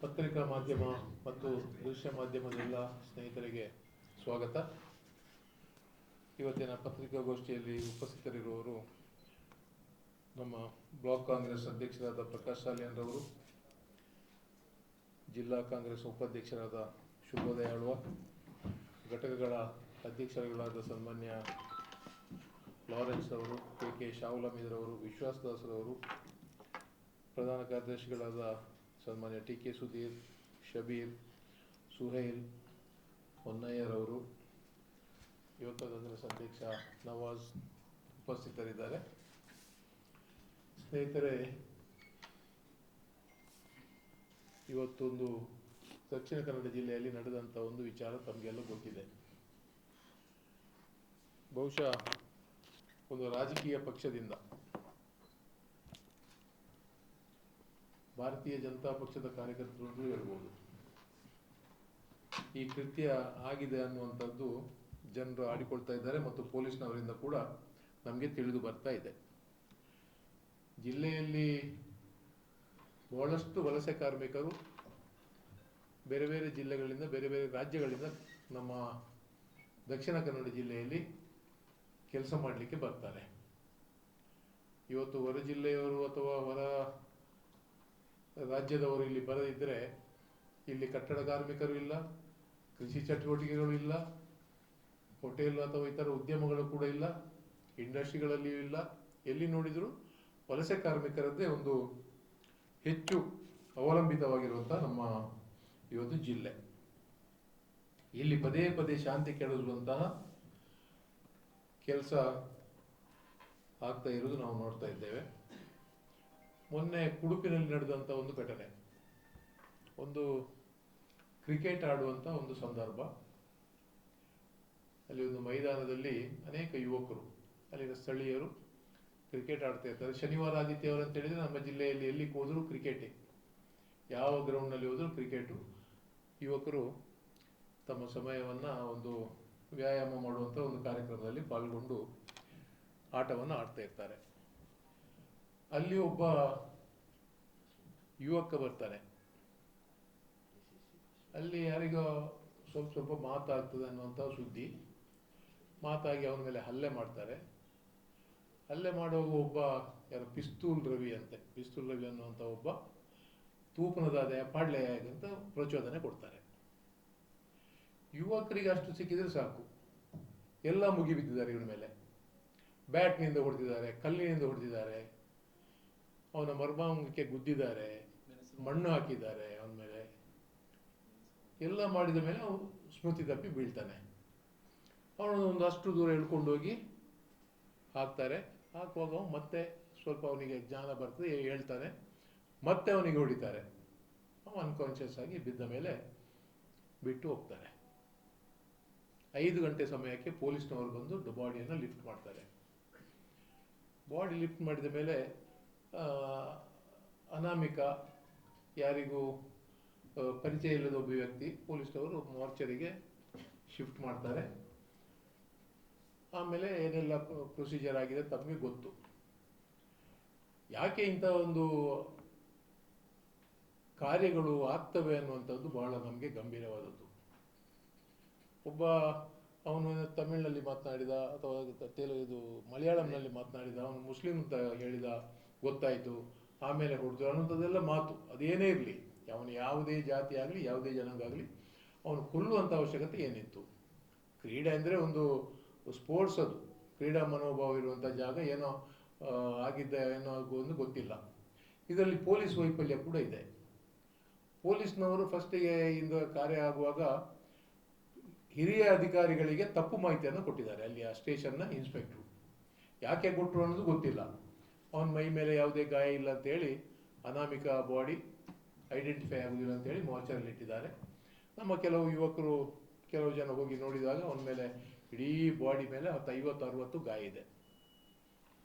ಪತ್ರಿಕಾ ಮಾಧ್ಯಮ ಮತ್ತು ದೃಶ್ಯ ಮಾಧ್ಯಮದ ಎಲ್ಲ ಸ್ನೇಹಿತರಿಗೆ ಸ್ವಾಗತ. ಇವತ್ತಿನ ಪತ್ರಿಕಾಗೋಷ್ಠಿಯಲ್ಲಿ ಉಪಸ್ಥಿತರಿರುವವರು ನಮ್ಮ ಬ್ಲಾಕ್ ಕಾಂಗ್ರೆಸ್ ಅಧ್ಯಕ್ಷರಾದ ಪ್ರಕಾಶ್ ಸಾಲಿಯನ್ರವರು ಜಿಲ್ಲಾ ಕಾಂಗ್ರೆಸ್ ಉಪಾಧ್ಯಕ್ಷರಾದ ಶುಭೋದಯ ಆಳ್ವ, ಘಟಕಗಳ ಅಧ್ಯಕ್ಷರುಗಳಾದ ಸನ್ಮಾನ್ಯ ಲಾರೆನ್ಸ್ ಅವರು, ಕೆ ಕೆ ಶಾಹುಲಮೀದ್ರವರು ವಿಶ್ವಾಸ್ ದಾಸರವರು ಪ್ರಧಾನ ಕಾರ್ಯದರ್ಶಿಗಳಾದ ಸನ್ಮಾನ್ಯ ಟಿ ಕೆ ಸುಧೀರ್, ಶಬೀರ್, ಸುಹೈಲ್, ಹೊನ್ನಯ್ಯರವರು ಯುವಕ ಕಾಂಗ್ರೆಸ್ ಅಧ್ಯಕ್ಷ ನವಾಜ್ ಉಪಸ್ಥಿತರಿದ್ದಾರೆ. ಸ್ನೇಹಿತರೆ, ಇವತ್ತೊಂದು ದಕ್ಷಿಣ ಕನ್ನಡ ಜಿಲ್ಲೆಯಲ್ಲಿ ನಡೆದಂಥ ಒಂದು ವಿಚಾರ ತಮಗೆಲ್ಲ ಗೊತ್ತಿದೆ. ಬಹುಶಃ ಒಂದು ರಾಜಕೀಯ ಪಕ್ಷದಿಂದ ಭಾರತೀಯ ಜನತಾ ಪಕ್ಷದ ಕಾರ್ಯಕರ್ತರು ಹೇಳ್ಬೋದು. ಈ ಕೃತ್ಯ ಆಗಿದೆ ಅನ್ನುವಂಥದ್ದು ಜನರು ಆಡಿಕೊಳ್ತಾ ಇದ್ದಾರೆ ಮತ್ತು ಪೊಲೀಸ್ನವರಿಂದ ಕೂಡ ನಮಗೆ ತಿಳಿದು ಬರ್ತಾ ಇದೆ. ಜಿಲ್ಲೆಯಲ್ಲಿ ಬಹಳಷ್ಟು ವಲಸೆ ಕಾರ್ಮಿಕರು ಬೇರೆ ಬೇರೆ ಜಿಲ್ಲೆಗಳಿಂದ, ಬೇರೆ ಬೇರೆ ರಾಜ್ಯಗಳಿಂದ ನಮ್ಮ ದಕ್ಷಿಣ ಕನ್ನಡ ಜಿಲ್ಲೆಯಲ್ಲಿ ಕೆಲಸ ಮಾಡಲಿಕ್ಕೆ ಬರ್ತಾರೆ. ಇವತ್ತು ಹೊರ ಜಿಲ್ಲೆಯವರು ಅಥವಾ ಹೊರ ರಾಜ್ಯದವರು ಇಲ್ಲಿ ಬರದಿದ್ದರೆ ಇಲ್ಲಿ ಕಟ್ಟಡ ಕಾರ್ಮಿಕರು ಇಲ್ಲ, ಕೃಷಿ ಚಟುವಟಿಕೆಗಳು ಇಲ್ಲ, ಹೋಟೆಲ್ ಅಥವಾ ಇತರ ಉದ್ಯಮಗಳು ಕೂಡ ಇಲ್ಲ, ಇಂಡಸ್ಟ್ರಿಗಳಲ್ಲಿಯೂ ಇಲ್ಲ. ಎಲ್ಲಿ ನೋಡಿದರೂ ವಲಸೆ ಕಾರ್ಮಿಕರದ್ದೇ ಒಂದು ಹೆಚ್ಚು ಅವಲಂಬಿತವಾಗಿರುವಂಥ ನಮ್ಮ ಇವತ್ತು ಜಿಲ್ಲೆ. ಇಲ್ಲಿ ಪದೇ ಪದೇ ಶಾಂತಿ ಕೆಡಿಸುವಂತಹ ಕೆಲಸ ಆಗ್ತಾ ಇರೋದು ನಾವು ನೋಡ್ತಾ ಇದ್ದೇವೆ. ಮೊನ್ನೆ ಕುಡುಪಿನಲ್ಲಿ ನಡೆದಂಥ ಒಂದು ಘಟನೆ. ಒಂದು ಕ್ರಿಕೆಟ್ ಆಡುವಂಥ ಒಂದು ಸಂದರ್ಭ. ಅಲ್ಲಿ ಒಂದು ಮೈದಾನದಲ್ಲಿ ಅನೇಕ ಯುವಕರು, ಅಲ್ಲಿನ ಸ್ಥಳೀಯರು ಕ್ರಿಕೆಟ್ ಆಡ್ತಾ ಇರ್ತಾರೆ. ಶನಿವಾರ ಆದಿತ್ಯವಾರ ಅಂತ ಹೇಳಿದ್ರೆ ನಮ್ಮ ಜಿಲ್ಲೆಯಲ್ಲಿ ಎಲ್ಲಿ ಹೋದರೂ ಕ್ರಿಕೆಟೇ. ಯಾವ ಗ್ರೌಂಡ್ನಲ್ಲಿ ಹೋದರೂ ಕ್ರಿಕೆಟು. ಯುವಕರು ತಮ್ಮ ಸಮಯವನ್ನು ಒಂದು ವ್ಯಾಯಾಮ ಮಾಡುವಂಥ ಒಂದು ಕಾರ್ಯಕ್ರಮದಲ್ಲಿ ಪಾಲ್ಗೊಂಡು ಆಟವನ್ನು ಆಡ್ತಾ ಇರ್ತಾರೆ. ಅಲ್ಲಿ ಒಬ್ಬ ಯುವಕ ಬರ್ತಾನೆ. ಅಲ್ಲಿ ಯಾರಿಗೋ ಸ್ವಲ್ಪ ಸ್ವಲ್ಪ ಮಾತಾಗ್ತದೆ ಅನ್ನುವಂಥ ಸುದ್ದಿ. ಮಾತಾಗಿ ಅವನ ಮೇಲೆ ಹಲ್ಲೆ ಮಾಡ್ತಾರೆ. ಹಲ್ಲೆ ಮಾಡುವಾಗ ಒಬ್ಬ ಯಾರು? ಪಿಸ್ತೂಲ್ ರವಿ ಅಂತೆ. ಪಿಸ್ತೂಲ್ ರವಿ ಅನ್ನುವಂಥ ಒಬ್ಬ ತೂಪನದಾದೆ ಪಾಡ್ಲೆ ಅಂತ ಪ್ರಚೋದನೆ ಕೊಡ್ತಾರೆ. ಯುವಕರಿಗೆ ಅಷ್ಟು ಸಿಕ್ಕಿದ್ರೆ ಸಾಕು. ಎಲ್ಲ ಮುಗಿಬಿದ್ದಿದ್ದಾರೆ ಇವನ ಮೇಲೆ. ಬ್ಯಾಟ್ನಿಂದ ಹೊಡೆದಿದ್ದಾರೆ, ಕಲ್ಲಿನಿಂದ ಹೊಡೆದಿದ್ದಾರೆ. ಅವನ ಮರ್ಮಾಂಗಕ್ಕೆ ಗುದ್ದಿದ್ದಾರೆ, ಮಣ್ಣು ಹಾಕಿದ್ದಾರೆ ಅವನ ಮೇಲೆ. ಎಲ್ಲ ಮಾಡಿದ ಮೇಲೆ ಅವನು ಸ್ಮೃತಿ ತಪ್ಪಿ ಬೀಳ್ತಾನೆ. ಅವನು ಒಂದಷ್ಟು ದೂರ ಎಳ್ಕೊಂಡು ಹೋಗಿ ಹಾಕ್ತಾರೆ. ಹಾಕುವಾಗ ಮತ್ತೆ ಸ್ವಲ್ಪ ಅವನಿಗೆ ಜ್ಞಾನ ಬರ್ತದೆ, ಹೇಳ್ತಾನೆ. ಮತ್ತೆ ಅವನಿಗೆ ಹೊಡಿತಾರೆ. ಅವನು ಅನ್ಕಾನ್ಷಿಯಸ್ ಆಗಿ ಬಿದ್ದ ಮೇಲೆ ಬಿಟ್ಟು ಹೋಗ್ತಾರೆ. ಐದು ಗಂಟೆ ಸಮಯಕ್ಕೆ ಪೊಲೀಸ್ನವರು ಬಂದು ಬಾಡಿಯನ್ನು ಲಿಫ್ಟ್ ಮಾಡ್ತಾರೆ. ಬಾಡಿ ಲಿಫ್ಟ್ ಮಾಡಿದ ಮೇಲೆ ಅನಾಮಿಕ ಯಾರಿಗೂ ಪರಿಚಯ ಇಲ್ಲದ ಒಬ್ಬ ವ್ಯಕ್ತಿ ಪೊಲೀಸ್ನವರು ಮಾರ್ಚರಿಗೆ ಶಿಫ್ಟ್ ಮಾಡ್ತಾರೆ. ಆಮೇಲೆ ಏನೆಲ್ಲ ಪ್ರೊಸೀಜರ್ ಆಗಿದೆ ತಮಗೆ ಗೊತ್ತು. ಯಾಕೆ ಇಂಥ ಒಂದು ಕಾರ್ಯಗಳು ಆಗ್ತವೆ ಅನ್ನುವಂಥದ್ದು ಬಹಳ ನಮಗೆ ಗಂಭೀರವಾದದ್ದು. ಒಬ್ಬ, ಅವನು ತಮಿಳಿನಲ್ಲಿ ಮಾತನಾಡಿದ ಅಥವಾ ತೆಲುಗು ಮಲಯಾಳಂನಲ್ಲಿ ಮಾತನಾಡಿದ, ಅವನು ಮುಸ್ಲಿಂ ಅಂತ ಹೇಳಿದ ಗೊತ್ತಾಯಿತು, ಆಮೇಲೆ ಹೊಡೆದು ಅನ್ನೋಂಥದ್ದೆಲ್ಲ ಮಾತು. ಅದೇನೇ ಇರಲಿ, ಅವನು ಯಾವುದೇ ಜಾತಿ ಆಗಲಿ, ಯಾವುದೇ ಜನಾಂಗ ಆಗಲಿ, ಅವನು ಕೊಲ್ಲುವಂಥ ಅವಶ್ಯಕತೆ ಏನಿತ್ತು? ಕ್ರೀಡೆ ಅಂದರೆ ಒಂದು ಸ್ಪೋರ್ಟ್ಸ್ ಅದು. ಕ್ರೀಡಾ ಮನೋಭಾವ ಇರುವಂಥ ಜಾಗ ಏನೋ ಆಗಿದ್ದ ಏನೋ ಒಂದು ಗೊತ್ತಿಲ್ಲ. ಇದರಲ್ಲಿ ಪೊಲೀಸ್ ವೈಫಲ್ಯ ಕೂಡ ಇದೆ. ಪೊಲೀಸ್ನವರು ಫಸ್ಟಿಗೆ ಇಂದ ಕಾರ್ಯ ಆಗುವಾಗ ಹಿರಿಯ ಅಧಿಕಾರಿಗಳಿಗೆ ತಪ್ಪು ಮಾಹಿತಿಯನ್ನು ಕೊಟ್ಟಿದ್ದಾರೆ. ಅಲ್ಲಿ ಆ ಸ್ಟೇಷನ್ನ ಇನ್ಸ್ಪೆಕ್ಟ್ರು ಯಾಕೆ ಕೊಟ್ಟರು ಅನ್ನೋದು ಗೊತ್ತಿಲ್ಲ. ಅವನ ಮೈ ಮೇಲೆ ಯಾವುದೇ ಗಾಯ ಇಲ್ಲ ಅಂತೇಳಿ ಅನಾಮಿಕ ಬಾಡಿ ಐಡೆಂಟಿಫೈ ಆಗುದಿಲ್ಲ ಅಂತೇಳಿ ಮೋಚರಲ್ಲಿ ಇಟ್ಟಿದ್ದಾರೆ. ನಮ್ಮ ಕೆಲವು ಯುವಕರು, ಕೆಲವು ಜನ ಹೋಗಿ ನೋಡಿದಾಗ ಅವನ ಮೇಲೆ ಇಡೀ ಬಾಡಿ ಮೇಲೆ ಹತ್ತು, ಐವತ್ತು, ಅರುವತ್ತು ಗಾಯ ಇದೆ.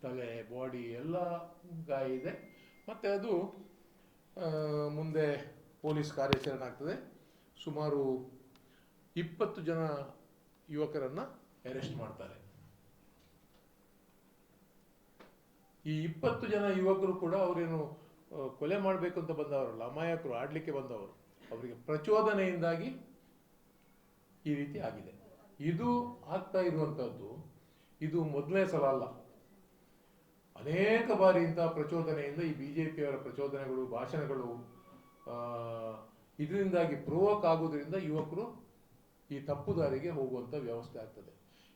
ತಲೆ ಬಾಡಿ ಎಲ್ಲ ಗಾಯ ಇದೆ. ಮತ್ತು ಅದು ಮುಂದೆ ಪೊಲೀಸ್ ಕಾರ್ಯಾಚರಣೆ ಆಗ್ತದೆ. ಸುಮಾರು ಇಪ್ಪತ್ತು ಜನ ಯುವಕರನ್ನ ಅರೆಸ್ಟ್ ಮಾಡ್ತಾರೆ. ಈ ಇಪ್ಪತ್ತು ಜನ ಯುವಕರು ಕೂಡ ಅವರೇನು ಕೊಲೆ ಮಾಡಬೇಕು ಅಂತ ಬಂದವರಲ್ಲ, ಅಮಾಯಕರು, ಆಡಲಿಕ್ಕೆ ಬಂದವರು. ಅವರಿಗೆ ಪ್ರಚೋದನೆಯಿಂದಾಗಿ ಈ ರೀತಿ ಆಗಿದೆ. ಇದು ಆಗ್ತಾ ಇರುವಂಥದ್ದು ಇದು ಮೊದಲನೇ ಸಲ ಅಲ್ಲ. ಅನೇಕ ಬಾರಿ ಇಂತಹ ಪ್ರಚೋದನೆಯಿಂದ ಈ ಬಿಜೆಪಿಯವರ ಪ್ರಚೋದನೆಗಳು, ಭಾಷಣಗಳು ಇದರಿಂದಾಗಿ ಪ್ರೋವೋಕ್ ಆಗೋದ್ರಿಂದ ಯುವಕರು ಈ ತಪ್ಪು ದಾರಿಗೆ ಹೋಗುವಂಥ ವ್ಯವಸ್ಥೆ ಆಗ್ತದೆ.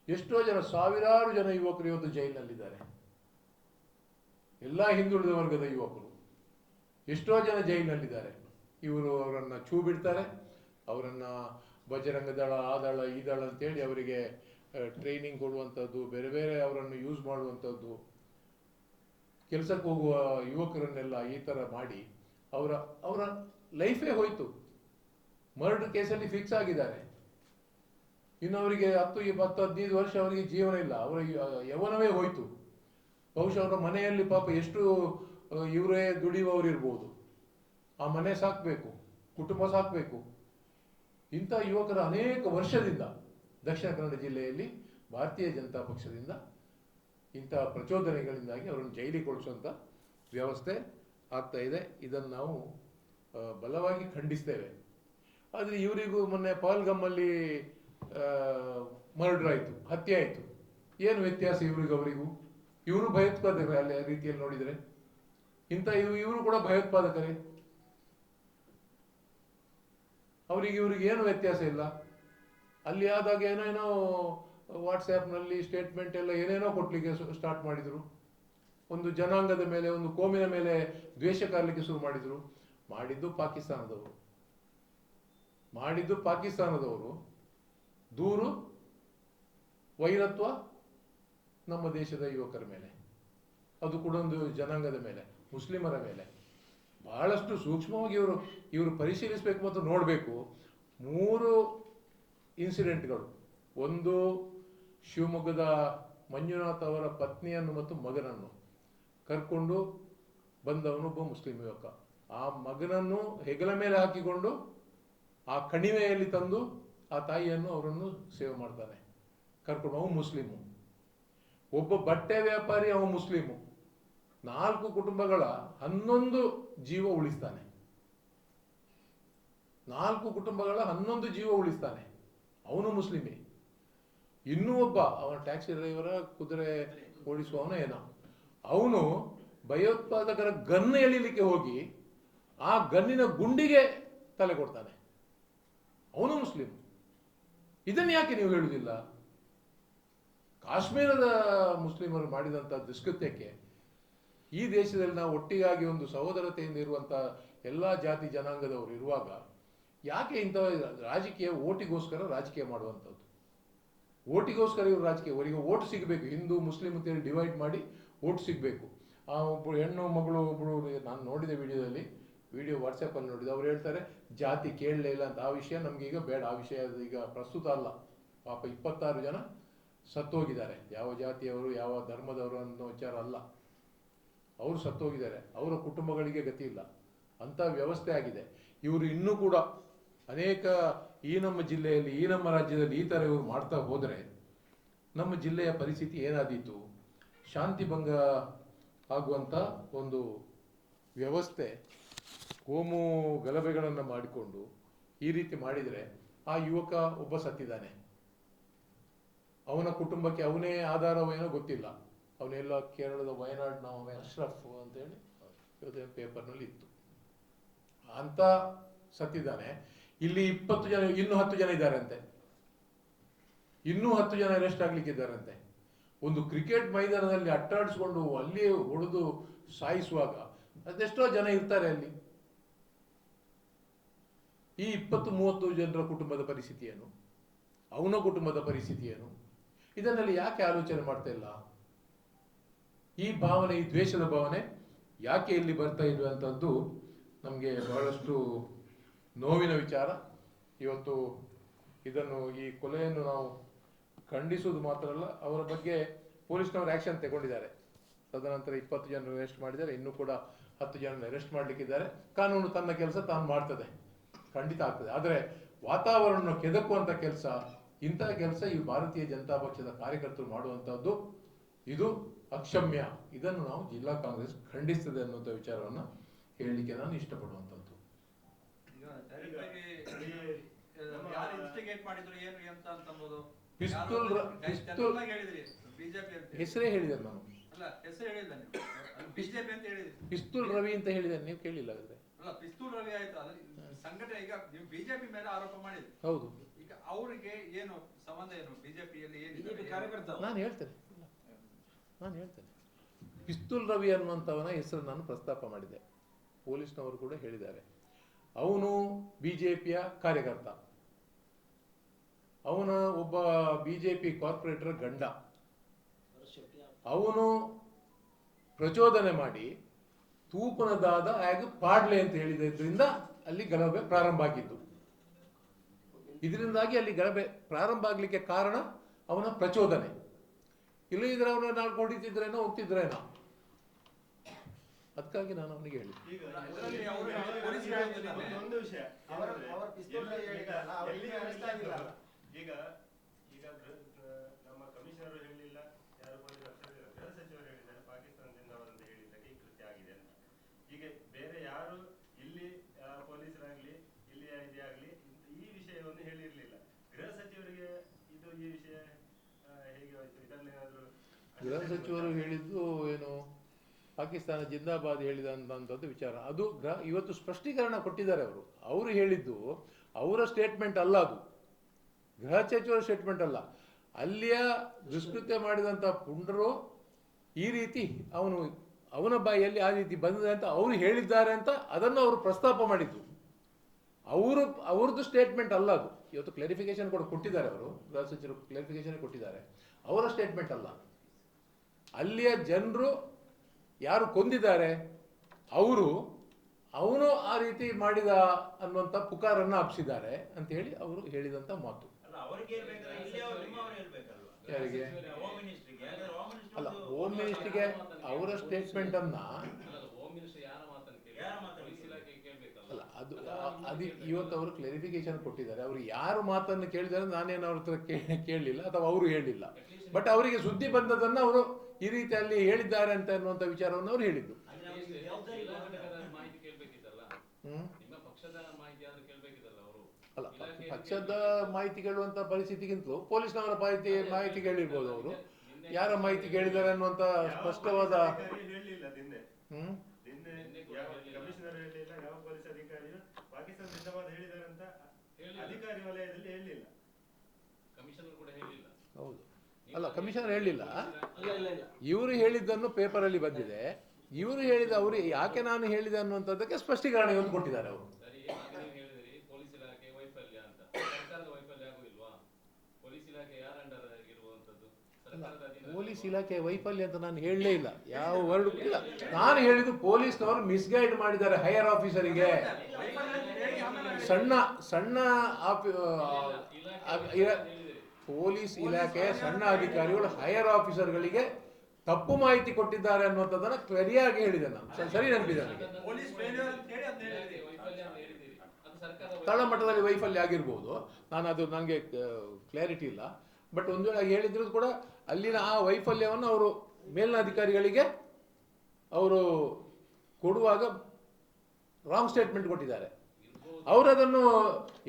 ಎಷ್ಟೋ ಜನ, ಸಾವಿರಾರು ಜನ ಯುವಕರು ಇವತ್ತು ಜೈಲಿನಲ್ಲಿದ್ದಾರೆ. ಎಲ್ಲ ಹಿಂದುಳಿದ ವರ್ಗದ ಯುವಕರು. ಎಷ್ಟೋ ಜನ ಜೈಲಿನಲ್ಲಿದ್ದಾರೆ. ಇವರು ಅವರನ್ನು ಛೂ ಬಿಡ್ತಾರೆ. ಅವರನ್ನು ಬಜರಂಗ ದಳ, ಆ ದಳ, ಈ ದಳ ಅಂತೇಳಿ ಅವರಿಗೆ ಟ್ರೈನಿಂಗ್ ಕೊಡುವಂಥದ್ದು ಬೇರೆ ಬೇರೆ ಅವರನ್ನು ಯೂಸ್ ಮಾಡುವಂಥದ್ದು ಕೆಲಸಕ್ಕೆ ಹೋಗುವ ಯುವಕರನ್ನೆಲ್ಲ ಈ ಥರ ಮಾಡಿ ಅವರ ಅವರ ಲೈಫೇ ಹೋಯಿತು. ಮರ್ಡರ್ ಕೇಸಲ್ಲಿ ಫಿಕ್ಸ್ ಆಗಿದ್ದಾರೆ. ಇನ್ನು ಅವರಿಗೆ ಹತ್ತು, ಇಪ್ಪತ್ತು, ಹದಿನೈದು ವರ್ಷ ಅವರಿಗೆ ಜೀವನ ಇಲ್ಲ. ಅವರ ಯವನವೇ ಹೋಯಿತು ಹೋಯ್ತು. ಬಹುಶಃ ಅವರ ಮನೆಯಲ್ಲಿ ಪಾಪ ಎಷ್ಟು ಇವರೇ ದುಡಿಯುವವರು ಇರ್ಬೋದು. ಆ ಮನೆ ಸಾಕಬೇಕು, ಕುಟುಂಬ ಸಾಕಬೇಕು. ಇಂಥ ಯುವಕರ ಅನೇಕ ವರ್ಷದಿಂದ ದಕ್ಷಿಣ ಕನ್ನಡ ಜಿಲ್ಲೆಯಲ್ಲಿ ಭಾರತೀಯ ಜನತಾ ಪಕ್ಷದಿಂದ ಇಂಥ ಪ್ರಚೋದನೆಗಳಿಂದಾಗಿ ಅವರನ್ನು ಜೈಲಿಗೆ ಕೊಡಿಸುವಂಥ ವ್ಯವಸ್ಥೆ ಆಗ್ತಾ ಇದೆ. ಇದನ್ನು ನಾವು ಬಲವಾಗಿ ಖಂಡಿಸ್ತೇವೆ. ಆದರೆ ಇವರಿಗೂ ಮೊನ್ನೆ ಪಾಲ್ಗಮ್ಮಲ್ಲಿ ಮರ್ಡರ್ ಆಯಿತು, ಹತ್ಯೆ ಆಯಿತು. ಏನು ವ್ಯತ್ಯಾಸ ಇವರಿಗೂ ಅವರಿಗೂ? ಇವರು ಭಯೋತ್ಪಾದಕರೇ ಅಲ್ಲಿ ರೀತಿಯಲ್ಲಿ ನೋಡಿದರೆ. ಇಂಥ ಇವ್ ಇವರು ಕೂಡ ಭಯೋತ್ಪಾದಕರೇ. ಅವರಿಗೆ ಇವ್ರಿಗೆ ಏನು ವ್ಯತ್ಯಾಸ ಇಲ್ಲ. ಅಲ್ಲಿ ಆದಾಗ ಏನೇನೋ ವಾಟ್ಸ್ಆ್ಯಪ್ನಲ್ಲಿ ಸ್ಟೇಟ್ಮೆಂಟ್ ಎಲ್ಲ ಏನೇನೋ ಕೊಡಲಿಕ್ಕೆ ಸ್ಟಾರ್ಟ್ ಮಾಡಿದರು. ಒಂದು ಜನಾಂಗದ ಮೇಲೆ, ಒಂದು ಕೋಮಿನ ಮೇಲೆ ದ್ವೇಷ ಕಾರಲಿಕ್ಕೆ ಶುರು ಮಾಡಿದರು. ಮಾಡಿದ್ದು ಪಾಕಿಸ್ತಾನದವರು. ಮಾಡಿದ್ದು ಪಾಕಿಸ್ತಾನದವರು. ದೂರು, ವೈರತ್ವ ನಮ್ಮ ದೇಶದ ಯುವಕರ ಮೇಲೆ, ಅದು ಕೂಡ ಒಂದು ಜನಾಂಗದ ಮೇಲೆ, ಮುಸ್ಲಿಮರ ಮೇಲೆ. ಬಹಳಷ್ಟು ಸೂಕ್ಷ್ಮವಾಗಿ ಇವರು ಇವರು ಪರಿಶೀಲಿಸಬೇಕು ಮತ್ತು ನೋಡಬೇಕು. ಮೂರು ಇನ್ಸಿಡೆಂಟ್ಗಳು. ಒಂದು ಶಿವಮೊಗ್ಗದ ಮಂಜುನಾಥ್ ಅವರ ಪತ್ನಿಯನ್ನು ಮತ್ತು ಮಗನನ್ನು ಕರ್ಕೊಂಡು ಬಂದವನೊಬ್ಬ ಮುಸ್ಲಿಂ ಯುವಕ. ಆ ಮಗನನ್ನು ಹೆಗಲ ಮೇಲೆ ಹಾಕಿಕೊಂಡು ಆ ಕಣಿವೆಯಲ್ಲಿ ತಂದು ಆ ತಾಯಿಯನ್ನು ಅವರನ್ನು ಸೇವೆ ಮಾಡ್ತಾನೆ. ಕರ್ಕೊಂಡು ಅವನು ಮುಸ್ಲಿಮು. ಒಬ್ಬ ಬಟ್ಟೆ ವ್ಯಾಪಾರಿ, ಅವ ಮುಸ್ಲಿಮು. ನಾಲ್ಕು ಕುಟುಂಬಗಳ ಹನ್ನೊಂದು ಜೀವ ಉಳಿಸ್ತಾನೆ. ನಾಲ್ಕು ಕುಟುಂಬಗಳ ಹನ್ನೊಂದು ಜೀವ ಉಳಿಸ್ತಾನೆ. ಅವನು ಮುಸ್ಲಿಮೇ. ಇನ್ನೂ ಒಬ್ಬ ಅವನ ಟ್ಯಾಕ್ಸಿ ಡ್ರೈವರ, ಕುದುರೆ ಓಡಿಸುವವನ ಏನೋ. ಅವನು ಭಯೋತ್ಪಾದಕರ ಗನ್ ಎಳಿಲಿಕ್ಕೆ ಹೋಗಿ, ಆ ಗನ್ನಿನ ಗುಂಡಿಗೆ ತಲೆ ಕೊಡ್ತಾನೆ. ಅವನು ಮುಸ್ಲಿಂ ಇದನ್ನು ಯಾಕೆ ನೀವು ಹೇಳುವುದಿಲ್ಲ ಕಾಶ್ಮೀರದ ಮುಸ್ಲಿಮರು ಮಾಡಿದಂಥ ದುಷ್ಕೃತ್ಯಕ್ಕೆ ಈ ದೇಶದಲ್ಲಿ ನಾವು ಒಟ್ಟಿಗಾಗಿ ಒಂದು ಸಹೋದರತೆಯಿಂದ ಇರುವಂಥ ಎಲ್ಲ ಜಾತಿ ಜನಾಂಗದವರು ಇರುವಾಗ ಯಾಕೆ ಇಂಥ ರಾಜಕೀಯ ಓಟಿಗೋಸ್ಕರ ರಾಜಕೀಯ ಮಾಡುವಂಥದ್ದು? ಓಟಿಗೋಸ್ಕರ ಇವರು ರಾಜಕೀಯ, ಅವರಿಗೆ ಓಟ್ ಸಿಗಬೇಕು. ಹಿಂದೂ, ಮುಸ್ಲಿಂ ಅಂತೇಳಿ ಡಿವೈಡ್ ಮಾಡಿ ಓಟ್ ಸಿಗಬೇಕು. ಆ ಒಬ್ಬ ಹೆಣ್ಣು, ಮಗಳು ಒಬ್ಬಳು ನಾನು ನೋಡಿದ ವಿಡಿಯೋದಲ್ಲಿ, ವಿಡಿಯೋ ವಾಟ್ಸಪ್ಪಲ್ಲಿ ನೋಡಿದೆ ಅವ್ರು ಹೇಳ್ತಾರೆ, ಜಾತಿ ಕೇಳಲೇ ಇಲ್ಲ ಅಂತ. ಆ ವಿಷಯ ನಮಗೀಗ ಬೇಡ. ಆ ವಿಷಯ ಈಗ ಪ್ರಸ್ತುತ ಅಲ್ಲ. ಪಾಪ ಇಪ್ಪತ್ತಾರು ಜನ ಸತ್ತೋಗಿದ್ದಾರೆ. ಯಾವ ಜಾತಿಯವರು, ಯಾವ ಧರ್ಮದವರು ಅನ್ನೋ ವಿಚಾರ ಅಲ್ಲ. ಅವರು ಸತ್ತೋಗಿದ್ದಾರೆ. ಅವರ ಕುಟುಂಬಗಳಿಗೆ ಗತಿ ಇಲ್ಲ. ಅಂಥ ವ್ಯವಸ್ಥೆ ಆಗಿದೆ. ಇವರು ಇನ್ನೂ ಕೂಡ ಅನೇಕ ಈ ನಮ್ಮ ಜಿಲ್ಲೆಯಲ್ಲಿ, ಈ ನಮ್ಮ ರಾಜ್ಯದಲ್ಲಿ ಈ ಥರ ಇವರು ಮಾಡ್ತಾ ಹೋದರೆ ನಮ್ಮ ಜಿಲ್ಲೆಯ ಪರಿಸ್ಥಿತಿ ಏನಾದೀತು? ಶಾಂತಿ ಭಂಗ ಆಗುವಂಥ ಒಂದು ವ್ಯವಸ್ಥೆ ಕೋಮು ಗಲಭೆಗಳನ್ನು ಮಾಡಿಕೊಂಡು ಈ ರೀತಿ ಮಾಡಿದರೆ ಆ ಯುವಕ ಒಬ್ಬ ಸತ್ತಿದ್ದಾನೆ. ಅವನ ಕುಟುಂಬಕ್ಕೆ ಅವನೇ ಆಧಾರವೇನೋ ಗೊತ್ತಿಲ್ಲ. ಅವನೆಲ್ಲ ಕೇರಳದ ವಯನಾಡ್ನ ಅಶ್ರಫ್ ಅಂತೇಳಿ ಇವತ್ತಿನ ಪೇಪರ್ನಲ್ಲಿ ಇತ್ತು. ಅಂತ ಸತ್ತಿದ್ದಾನೆ. ಇಲ್ಲಿ ಇಪ್ಪತ್ತು ಜನ, ಇನ್ನೂ ಹತ್ತು ಜನ ಇದ್ದಾರಂತೆ. ಇನ್ನೂ ಹತ್ತು ಜನ ಅರೆಸ್ಟ್ ಆಗ್ಲಿಕ್ಕಿದ್ದಾರಂತೆ ಒಂದು ಕ್ರಿಕೆಟ್ ಮೈದಾನದಲ್ಲಿ ಅಟ್ಟಾಡಿಸ್ಕೊಂಡು ಅಲ್ಲಿ ಹೊಡೆದು ಸಾಯಿಸುವಾಗ ಅದೆಷ್ಟೋ ಜನ ಇರ್ತಾರೆ ಅಲ್ಲಿ. ಈ ಇಪ್ಪತ್ತು ಮೂವತ್ತು ಜನರ ಕುಟುಂಬದ ಪರಿಸ್ಥಿತಿ ಏನು? ಅವನ ಕುಟುಂಬದ ಪರಿಸ್ಥಿತಿ ಏನು? ಇದನ್ನೆಲ್ಲ ಯಾಕೆ ಆಲೋಚನೆ ಮಾಡ್ತಾ ಇಲ್ಲ? ಈ ಭಾವನೆ, ಈ ದ್ವೇಷದ ಭಾವನೆ ಯಾಕೆ ಇಲ್ಲಿ ಬರ್ತಾ ಇರುವಂಥದ್ದು ನಮಗೆ ಬಹಳಷ್ಟು ನೋವಿನ ವಿಚಾರ. ಇವತ್ತು ಇದನ್ನು, ಈ ಕೊಲೆಯನ್ನು ನಾವು ಖಂಡಿಸುವುದು ಮಾತ್ರ ಅಲ್ಲ, ಅವರ ಬಗ್ಗೆ ಪೊಲೀಸ್ನವರು ಆಕ್ಷನ್ ತಗೊಂಡಿದ್ದಾರೆ. ತದನಂತರ ಇಪ್ಪತ್ತು ಜನರು ಅರೆಸ್ಟ್ ಮಾಡಿದ್ದಾರೆ, ಇನ್ನೂ ಕೂಡ ಹತ್ತು ಜನ ಅರೆಸ್ಟ್ ಮಾಡಲಿಕ್ಕಿದ್ದಾರೆ. ಕಾನೂನು ತನ್ನ ಕೆಲಸ ತಾನು ಮಾಡ್ತದೆ. ಖಂಡಿತ ಆಗ್ತದೆ. ಆದರೆ ವಾತಾವರಣ ಕೆದಕುವಂಥ ಕೆಲಸ ಇಂತಹ ಕೆಲಸ ಈ ಭಾರತೀಯ ಜನತಾ ಪಕ್ಷದ ಕಾರ್ಯಕರ್ತರು ಮಾಡುವಂಥದ್ದು ಇದು ಅಕ್ಷಮ್ಯ. ಇದನ್ನು ನಾವು ಜಿಲ್ಲಾ ಕಾಂಗ್ರೆಸ್ ಖಂಡಿಸ್ತದೆ ಅನ್ನುವಂಥ ವಿಚಾರವನ್ನು ಹೇಳಲಿಕ್ಕೆ ನಾನು ಇಷ್ಟಪಡುವಂಥದ್ದು. ಈಗ direct ಯಾರು ಇನ್ಸ್ಟಿಗೇಟ್ ಮಾಡಿದ್ರು ಏನು ಅಂತ ಅಂತಂಬೋದು? ಪಿಸ್ತೂಲ್. ಹೆಸರೇ ಹೇಳಿದೆ ನಾನು. ಅಲ್ಲ ಹೆಸರು ಹೇಳಿಲ್ಲ ನೀವು. ಬಿಜೆಪಿ ಅಂತ ಹೇಳಿದ್ರಿ. ಪಿಸ್ತೂಲ್ ರವಿ ಅಂತ ಹೇಳಿದೆ ನೀವು ಕೇಳಿಲ್ಲ ಅಂದ್ರೆ ಅಲ್ಲ ಪಿಸ್ತೂಲ್ ರವಿ ಆಯ್ತು ಸಂಘಟನೆ ಈಗ ನೀವು ಬಿಜೆಪಿ ಮೇಲೆ ಆರೋಪ ಮಾಡಿದ್ರಿ. ಹೌದು. ಅವರಿಗೆ ಏನು ಸಂಬಂಧ ಏನು ಬಿಜೆಪಿಯಲ್ಲಿ ಕಾರ್ಯಕರ್ತ ನಾನು ಹೇಳ್ತೇನೆ. ನಾನು ಹೇಳ್ತೇನೆ. ಪಿಸ್ತೂಲ್ ರವಿ ಅನ್ನುವಂಥವನ ಹೆಸರು ನಾನು ಪ್ರಸ್ತಾಪ ಮಾಡಿದೆ. ಪೊಲೀಸ್ನವರು ಕೂಡ ಹೇಳಿದ್ದಾರೆ. ಅವನು ಬಿ ಜೆ ಪಿಯ ಕಾರ್ಯಕರ್ತ. ಅವನ ಒಬ್ಬ ಬಿ ಜೆ ಪಿ ಕಾರ್ಪೊರೇಟರ್ ಗಂಡ. ಅವನು ಪ್ರಚೋದನೆ ಮಾಡಿ ತೂಪನದಾದ ಹಾಗೆ ಪಾಡ್ಲೆ ಅಂತ ಹೇಳಿದ್ರಿಂದ ಅಲ್ಲಿ ಗಲಭೆ ಪ್ರಾರಂಭ ಆಗಿದ್ದು. ಇದರಿಂದಾಗಿ ಅಲ್ಲಿ ಗಲಭೆ ಪ್ರಾರಂಭ ಆಗಲಿಕ್ಕೆ ಕಾರಣ ಅವನ ಪ್ರಚೋದನೆ. ಇಲ್ಲದಿದ್ರೆ ಅವನು ನಾಲ್ಕು ಹೊಡಿತಿದ್ರೇನೋ ಹೋಗ್ತಿದ್ರೇನೋ. ಅದಕ್ಕಾಗಿ ನಾನು ಅವನಿಗೆ ಹೇಳಿದೆ ಈಗ ಅದರಲ್ಲಿ ಅವರು ಈಗ ಪೊಲೀಸ್ ಈಗ ಹೇಳಿದ್ರೆ ಒಂದು- ಒಂದು ವಿಷಯ ಅವರ- ಏನಂದ್ರೆ, ಅವರ ಪಿಸ್ತೂಲ್ ಎಲ್ಲಿ- ಹೇಳಿದ್ರಲ್ಲ, ಈಗ ಅವರಿಗೆ ಎಲ್ಲಿ ಅರೆಸ್ಟ್ ಆಗಿಲ್ಲ. ಈಗ ಈಗ ಗೃಹ- ನಮ್ಮ ಕಮಿಷನರ್ ಹೇಳಿಲ್ಲ ಯಾರು ಪೊಲೀಸ್ ಅಫಿಸರ್ ಗೃಹ ಸಚಿವರು ಹೇಳಿದ್ದಾರೆ ಪಾಕಿಸ್ತಾನದಿಂದ ಅವರಂತ ಹೇಳಿದ್ದಕ್ಕೆ ಈ ಕೃತ್ಯ ಆಗಿದೆ ಅಂತ ಈಗ ಬೇರೆ ಯಾರು ಇಲ್ಲಿ ಆ, ಪೊಲೀಸರಾಗ್ಲಿ ಇಲ್ಲಿ ಇದೇ ಆಗ್ಲಿ ಈ ವಿಷಯವನ್ನು ಹೇಳಿರ್ಲಿಲ್ಲ ಗೃಹ ಸಚಿವರಿಗೆ ಇದು ಈ ವಿಷಯ ಆ, ಹೇಗೆ ಹೋಯ್ತು ಇದನ್ನೇನಾದ್ರೂ ಗೃಹ ಸಚಿವರು ಹೇಳಿದ್ದು ಏನು? ಪಾಕಿಸ್ತಾನ ಜಿಂದಾಬಾದ್ ಹೇಳಿದ ಅಂತದ್ದು ವಿಚಾರ. ಅದು ಗ್ರಹ ಇವತ್ತು ಸ್ಪಷ್ಟೀಕರಣ ಕೊಟ್ಟಿದ್ದಾರೆ ಅವರು. ಅವರು ಹೇಳಿದ್ದು ಅವರ ಸ್ಟೇಟ್ಮೆಂಟ್ ಅಲ್ಲ ಅದು. ಗೃಹ ಸಚಿವರ ಸ್ಟೇಟ್ಮೆಂಟ್ ಅಲ್ಲ. ಅಲ್ಲಿಯ ದುಷ್ಕೃತ್ಯ ಮಾಡಿದಂಥ ಪುಂಡರು ಈ ರೀತಿ ಅವನು, ಅವನ ಬಾಯಿಯಲ್ಲಿ ಆ ರೀತಿ ಬಂದಿದೆ ಅಂತ ಅವರು ಹೇಳಿದ್ದಾರೆ ಅಂತ ಅದನ್ನು ಅವರು ಪ್ರಸ್ತಾಪ ಮಾಡಿದ್ದು. ಅವರು, ಅವ್ರದ್ದು ಸ್ಟೇಟ್ಮೆಂಟ್ ಅಲ್ಲ ಅದು. ಇವತ್ತು ಕ್ಲಾರಿಫಿಕೇಶನ್ ಕೂಡ ಕೊಟ್ಟಿದ್ದಾರೆ ಅವರು. ಗೃಹ ಸಚಿವರು ಕ್ಲಾರಿಫಿಕೇಶನ್ ಕೊಟ್ಟಿದ್ದಾರೆ. ಅವರ ಸ್ಟೇಟ್ಮೆಂಟ್ ಅಲ್ಲ. ಅಲ್ಲಿಯ ಜನರು ಯಾರು ಕೊಂದಿದ್ದಾರೆ ಅವರು ಅವನು ಆ ರೀತಿ ಮಾಡಿದ ಅನ್ನುವಂಥ ಪುಕಾರನ್ನು ಹಬ್ಸಿದ್ದಾರೆ ಅಂತ ಹೇಳಿ ಅವರು ಹೇಳಿದಂಥ ಮಾತು. ಅಲ್ಲ ಅವರಿಗೆ ಇರ್ಬೇಕಲ್ಲ ಇಲ್ಲಿ ಅವ್ರು ನಿಮ್ಮವ್ರು ಹೇಳ್ಬೇಕಲ್ವಾ? ಯಾರಿಗೆ? ಹೋಮ್ ಮಿನಿಸ್ಟ್ರಿಗೆ ಯಾಕಂದ್ರೆ ಅಲ್ಲ ಹೋಮ್ ಮಿನಿಸ್ಟ್ರಿಗೆ ಅವರ ಸ್ಟೇಟ್ಮೆಂಟ್ ಅನ್ನ ಅಲ್ಲ ಅದು ಅದು ಇವತ್ತು ಅವರು ಕ್ಲಾರಿಫಿಕೇಶನ್ ಕೊಟ್ಟಿದ್ದಾರೆ. ಅವರು ಯಾರು ಮಾತನ್ನು ಕೇಳಿದ್ದಾರೆ ನಾನೇನು ಅವ್ರ ಹತ್ರ ಕೇಳಲಿಲ್ಲ ಅಥವಾ ಅವರು ಹೇಳಿಲ್ಲ. ಬಟ್ ಅವರಿಗೆ ಸುದ್ದಿ ಬಂದದನ್ನು ಅವರು ಈ ರೀತಿಯಲ್ಲಿ ಹೇಳಿದ್ದಾರೆ ಅಂತ ಅನ್ನುವಂಥ ವಿಚಾರವನ್ನು ಅವರು ಹೇಳಿದ್ದು. ಅಲ್ಲ ಪಕ್ಷದ ಮಾಹಿತಿ ಕೇಳುವಂತ ಪರಿಸ್ಥಿತಿಗಿಂತಲೂ ಪೊಲೀಸ್ನವರ ಮಾಹಿತಿ ಮಾಹಿತಿ ಕೇಳಿರ್ಬೋದು ಅವರು. ಯಾರ ಮಾಹಿತಿ ಕೇಳಿದ್ದಾರೆ ಅನ್ನುವಂತ ಸ್ಪಷ್ಟವಾದ ಹ್ಮ್. ಹೌದು. ಅಲ್ಲ ಕಮಿಷನರ್ ಹೇಳಿಲ್ಲ. ಇವರು ಹೇಳಿದ್ದನ್ನು ಪೇಪರಲ್ಲಿ ಬಂದಿದೆ. ಇವರು ಹೇಳಿದ ಅವರು ಯಾಕೆ ನಾನು ಹೇಳಿದೆ ಅನ್ನುವಂಥದ್ದಕ್ಕೆ ಸ್ಪಷ್ಟೀಕರಣ ಇವತ್ತು ಕೊಟ್ಟಿದ್ದಾರೆ ಅವರು. ಪೊಲೀಸ್ ಇಲಾಖೆ ವೈಫಲ್ಯ ಅಂತ. ನಾನು ಹೇಳಲೇ ಇಲ್ಲ. ಯಾವ ವರ್ಡ್ ಇಲ್ಲ. ನಾನು ಹೇಳಿದ್ದು ಪೊಲೀಸ್ನವರು ಮಿಸ್ಗೈಡ್ ಮಾಡಿದ್ದಾರೆ ಹೈಯರ್ ಆಫೀಸರಿಗೆ ಸಣ್ಣ ಸಣ್ಣ ಪೊಲೀಸ್ ಇಲಾಖೆಯ ಸಣ್ಣ ಅಧಿಕಾರಿಗಳು ಹೈಯರ್ ಆಫೀಸರ್ಗಳಿಗೆ ತಪ್ಪು ಮಾಹಿತಿ ಕೊಟ್ಟಿದ್ದಾರೆ ಅನ್ನುವಂಥದ್ದನ್ನ ಸರಿಯಾಗಿ ಹೇಳಿದೆ ನಾನು. ಸರಿ ನೆನಪಿದೆ ನನಗೆ. ತಳಮಟ್ಟದಲ್ಲಿ ವೈಫಲ್ಯ ಆಗಿರ್ಬೋದು. ನಾನು ಅದು ನನಗೆ ಕ್ಲಾರಿಟಿ ಇಲ್ಲ. ಬಟ್ ಒಂದು ವೇಳೆ ಹೇಳಿದ್ರು ಕೂಡ ಅಲ್ಲಿನ ಆ ವೈಫಲ್ಯವನ್ನು ಅವರು ಮೇಲಿನ ಅಧಿಕಾರಿಗಳಿಗೆ ಅವರು ಕೊಡುವಾಗ ರಾಂಗ್ ಸ್ಟೇಟ್ಮೆಂಟ್ ಕೊಟ್ಟಿದ್ದಾರೆ. ಅವರು ಅದನ್ನು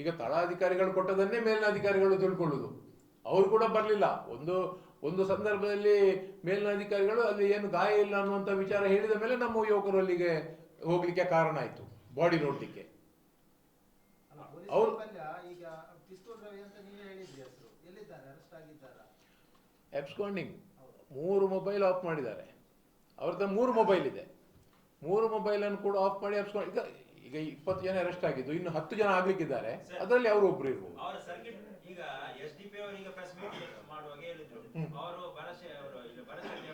ಈಗ ತಳ ಅಧಿಕಾರಿಗಳು ಕೊಟ್ಟದನ್ನೇ ಮೇಲಿನ ಅಧಿಕಾರಿಗಳು ತಿಳ್ಕೊಳ್ಳುದು. ಅವರು ಕೂಡ ಬರಲಿಲ್ಲ. ಒಂದು ಒಂದು ಸಂದರ್ಭದಲ್ಲಿ ಮೇಲಿನ ಅಧಿಕಾರಿಗಳು ಅಲ್ಲಿ ಏನು ಗಾಯ ಇಲ್ಲ ಅನ್ನುವಂಥ ವಿಚಾರ ಹೇಳಿದ ಮೇಲೆ ನಮ್ಮ ಯುವಕರು ಅಲ್ಲಿಗೆ ಹೋಗ್ಲಿಕ್ಕೆ ಕಾರಣ ಆಯಿತು ಬಾಡಿ ನೋಡ್ಲಿಕ್ಕೆ. ಅವ್ರು- ಈಗ ಪಿಸ್ತೂಲ್ ಅಂತ ನೀವೇ ಹೇಳಿದ್ರಿ ಎಲ್ಲಿದ್ದಾರೆ? ಅರೆಸ್ಟ್ ಆಗಿದ್ದಾರಾ? ಎಬ್ಸ್ಕಾಂಡಿಂಗ್ ಮೂರು ಮೊಬೈಲ್ ಆಫ್ ಮಾಡಿದ್ದಾರೆ. ಅವ್ರ ಮೂರು ಮೊಬೈಲ್ ಇದೆ. ಮೂರು ಮೊಬೈಲನ್ನು ಕೂಡ ಆಫ್ ಮಾಡಿ ಎಬ್ಸ್ಕೊಂಡು ಈಗ ಈಗ ಇಪ್ಪತ್ತು ಜನ ಅರೆಸ್ಟ್ ಆಗಿದ್ದು ಇನ್ನು ಹತ್ತು ಜನ ಆಗ್ಲಿಕ್ಕಿದ್ದಾರೆ. ಅದರಲ್ಲಿ ಅವರು ಒಬ್ರು ಇರ್ಬೋದು. ಅವರ ಸರ್ಕಿಟ್ ಈಗ ಎಸ್ ಡಿ ಪಿ ಅವರು ಈಗ ಪ್ರೆಸ್ ಮೀಟ್ ಮಾಡುವಾಗ ಹೇಳಿದ್ರು. ಅವರು ಬರಸೆ ಅವರು ಇಲ್ಲಿ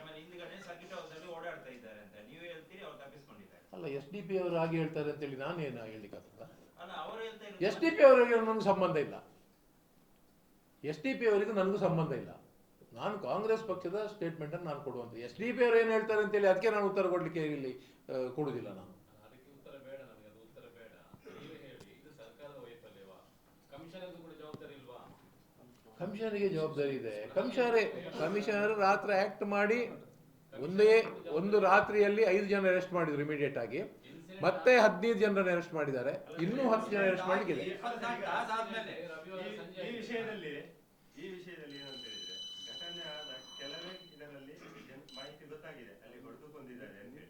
ಆಮೇಲೆ ಹಿಂದ್ಗಡೆ ಸರ್ಕಿಟ್ ಹೌಸ್ ಅಲ್ಲಿ ಓಡಾಡ್ತಾ ಇದ್ದಾರೆ ಅಂತ. ನೀವು ಹೇಳ್ತೀರಿ ಅವ್ರು ತಪ್ಪಿಸ್ಕೊಂಡಿದ್ದಾರೆ. ಅಲ್ಲ ಎಸ್ ಡಿ ಪಿ ಅವರು ಹಾಗೆ ಹೇಳ್ತಾರೆ ಅಂತೇಳಿ ನಾನೇನು ಹೇಳಲಿಕ್ಕಾಗ್ತದ ಅಲ್ಲ ಅವರು ಹೇಳ್ತಾ ಎಸ್ ಡಿ ಪಿ ಅವರಿಗೆ ನನಗೆ ಸಂಬಂಧ ಇಲ್ಲ. ಎಸ್ ಡಿ ಪಿ ಅವರಿಗೂ ನನಗೂ ಸಂಬಂಧ ಇಲ್ಲ. ನಾನು ಕಾಂಗ್ರೆಸ್ ಪಕ್ಷದ ಸ್ಟೇಟ್ಮೆಂಟ್ ಅನ್ನು ನಾನು ಕೊಡುವಂತ. ಎಸ್ ಡಿ ಪಿ ಅವರು ಏನು ಹೇಳ್ತಾರೆ ಅಂತೇಳಿ ಅದಕ್ಕೆ ನಾನು ಉತ್ತರ ಕೊಡಲಿಕ್ಕೆ ಇಲ್ಲಿ ಕೊಡುವುದಿಲ್ಲ ನಾನು ಅದಕ್ಕೆ ಉತ್ತರ ಬೇಡ ನನಗೆ ಅದು ಉತ್ತರ ಬೇಡ ನೀವೇ ಹೇಳಿ ಇದು ಸರ್ಕಾರದ ವೈಫಲ್ಯವಾ ಕಮಿಷನರ್ದು ಕೂಡ ಜವಾಬ್ದಾರಿ ಇಲ್ವಾ ಕಮಿಷನರಿಗೆ ಜವಾಬ್ದಾರಿ ಇದೆ. ಕಮಿಷನರೇ, ಕಮಿಷನರ್ ರಾತ್ರಿ ಆಕ್ಟ್ ಮಾಡಿ, ಒಂದೇ, ಒಂದು ರಾತ್ರಿಯಲ್ಲಿ ಐದು ಜನ ಅರೆಸ್ಟ್ ಮಾಡಿದ್ರು ಇಮಿಡಿಯೇಟ್ ಆಗಿ. ಮತ್ತೆ ಹದಿನೈದು ಜನರನ್ನು ಅರೆಸ್ಟ್ ಮಾಡಿದ್ದಾರೆ. ಇನ್ನೂ ಹತ್ತು ಜನ ಅರೆಸ್ಟ್ ಮಾಡಲಿಕ್ಕಿದೆ ಇಪ್ಪತ್ನಾಲ್ಕು ತಾಸು ಆದ್ಮೇಲೆ ರವಿವಾರ ಈ- ಸಂಜೆ ಈ ವಿಷಯದಲ್ಲಿ ಈ ವಿಷಯದಲ್ಲಿ ಏನಂತ ಹೇಳಿದ್ರೆ ಘಟನೆ ಆದ ಕೆಲವೇ ಇದರಲ್ಲಿ ಜನ- ಮಾಹಿತಿ ಗೊತ್ತಾಗಿದೆ ಅಲ್ಲಿ ಹೊಡೆದು ಕೊಂದಿದ್ದಾರೆ ಅಂತೇಳಿ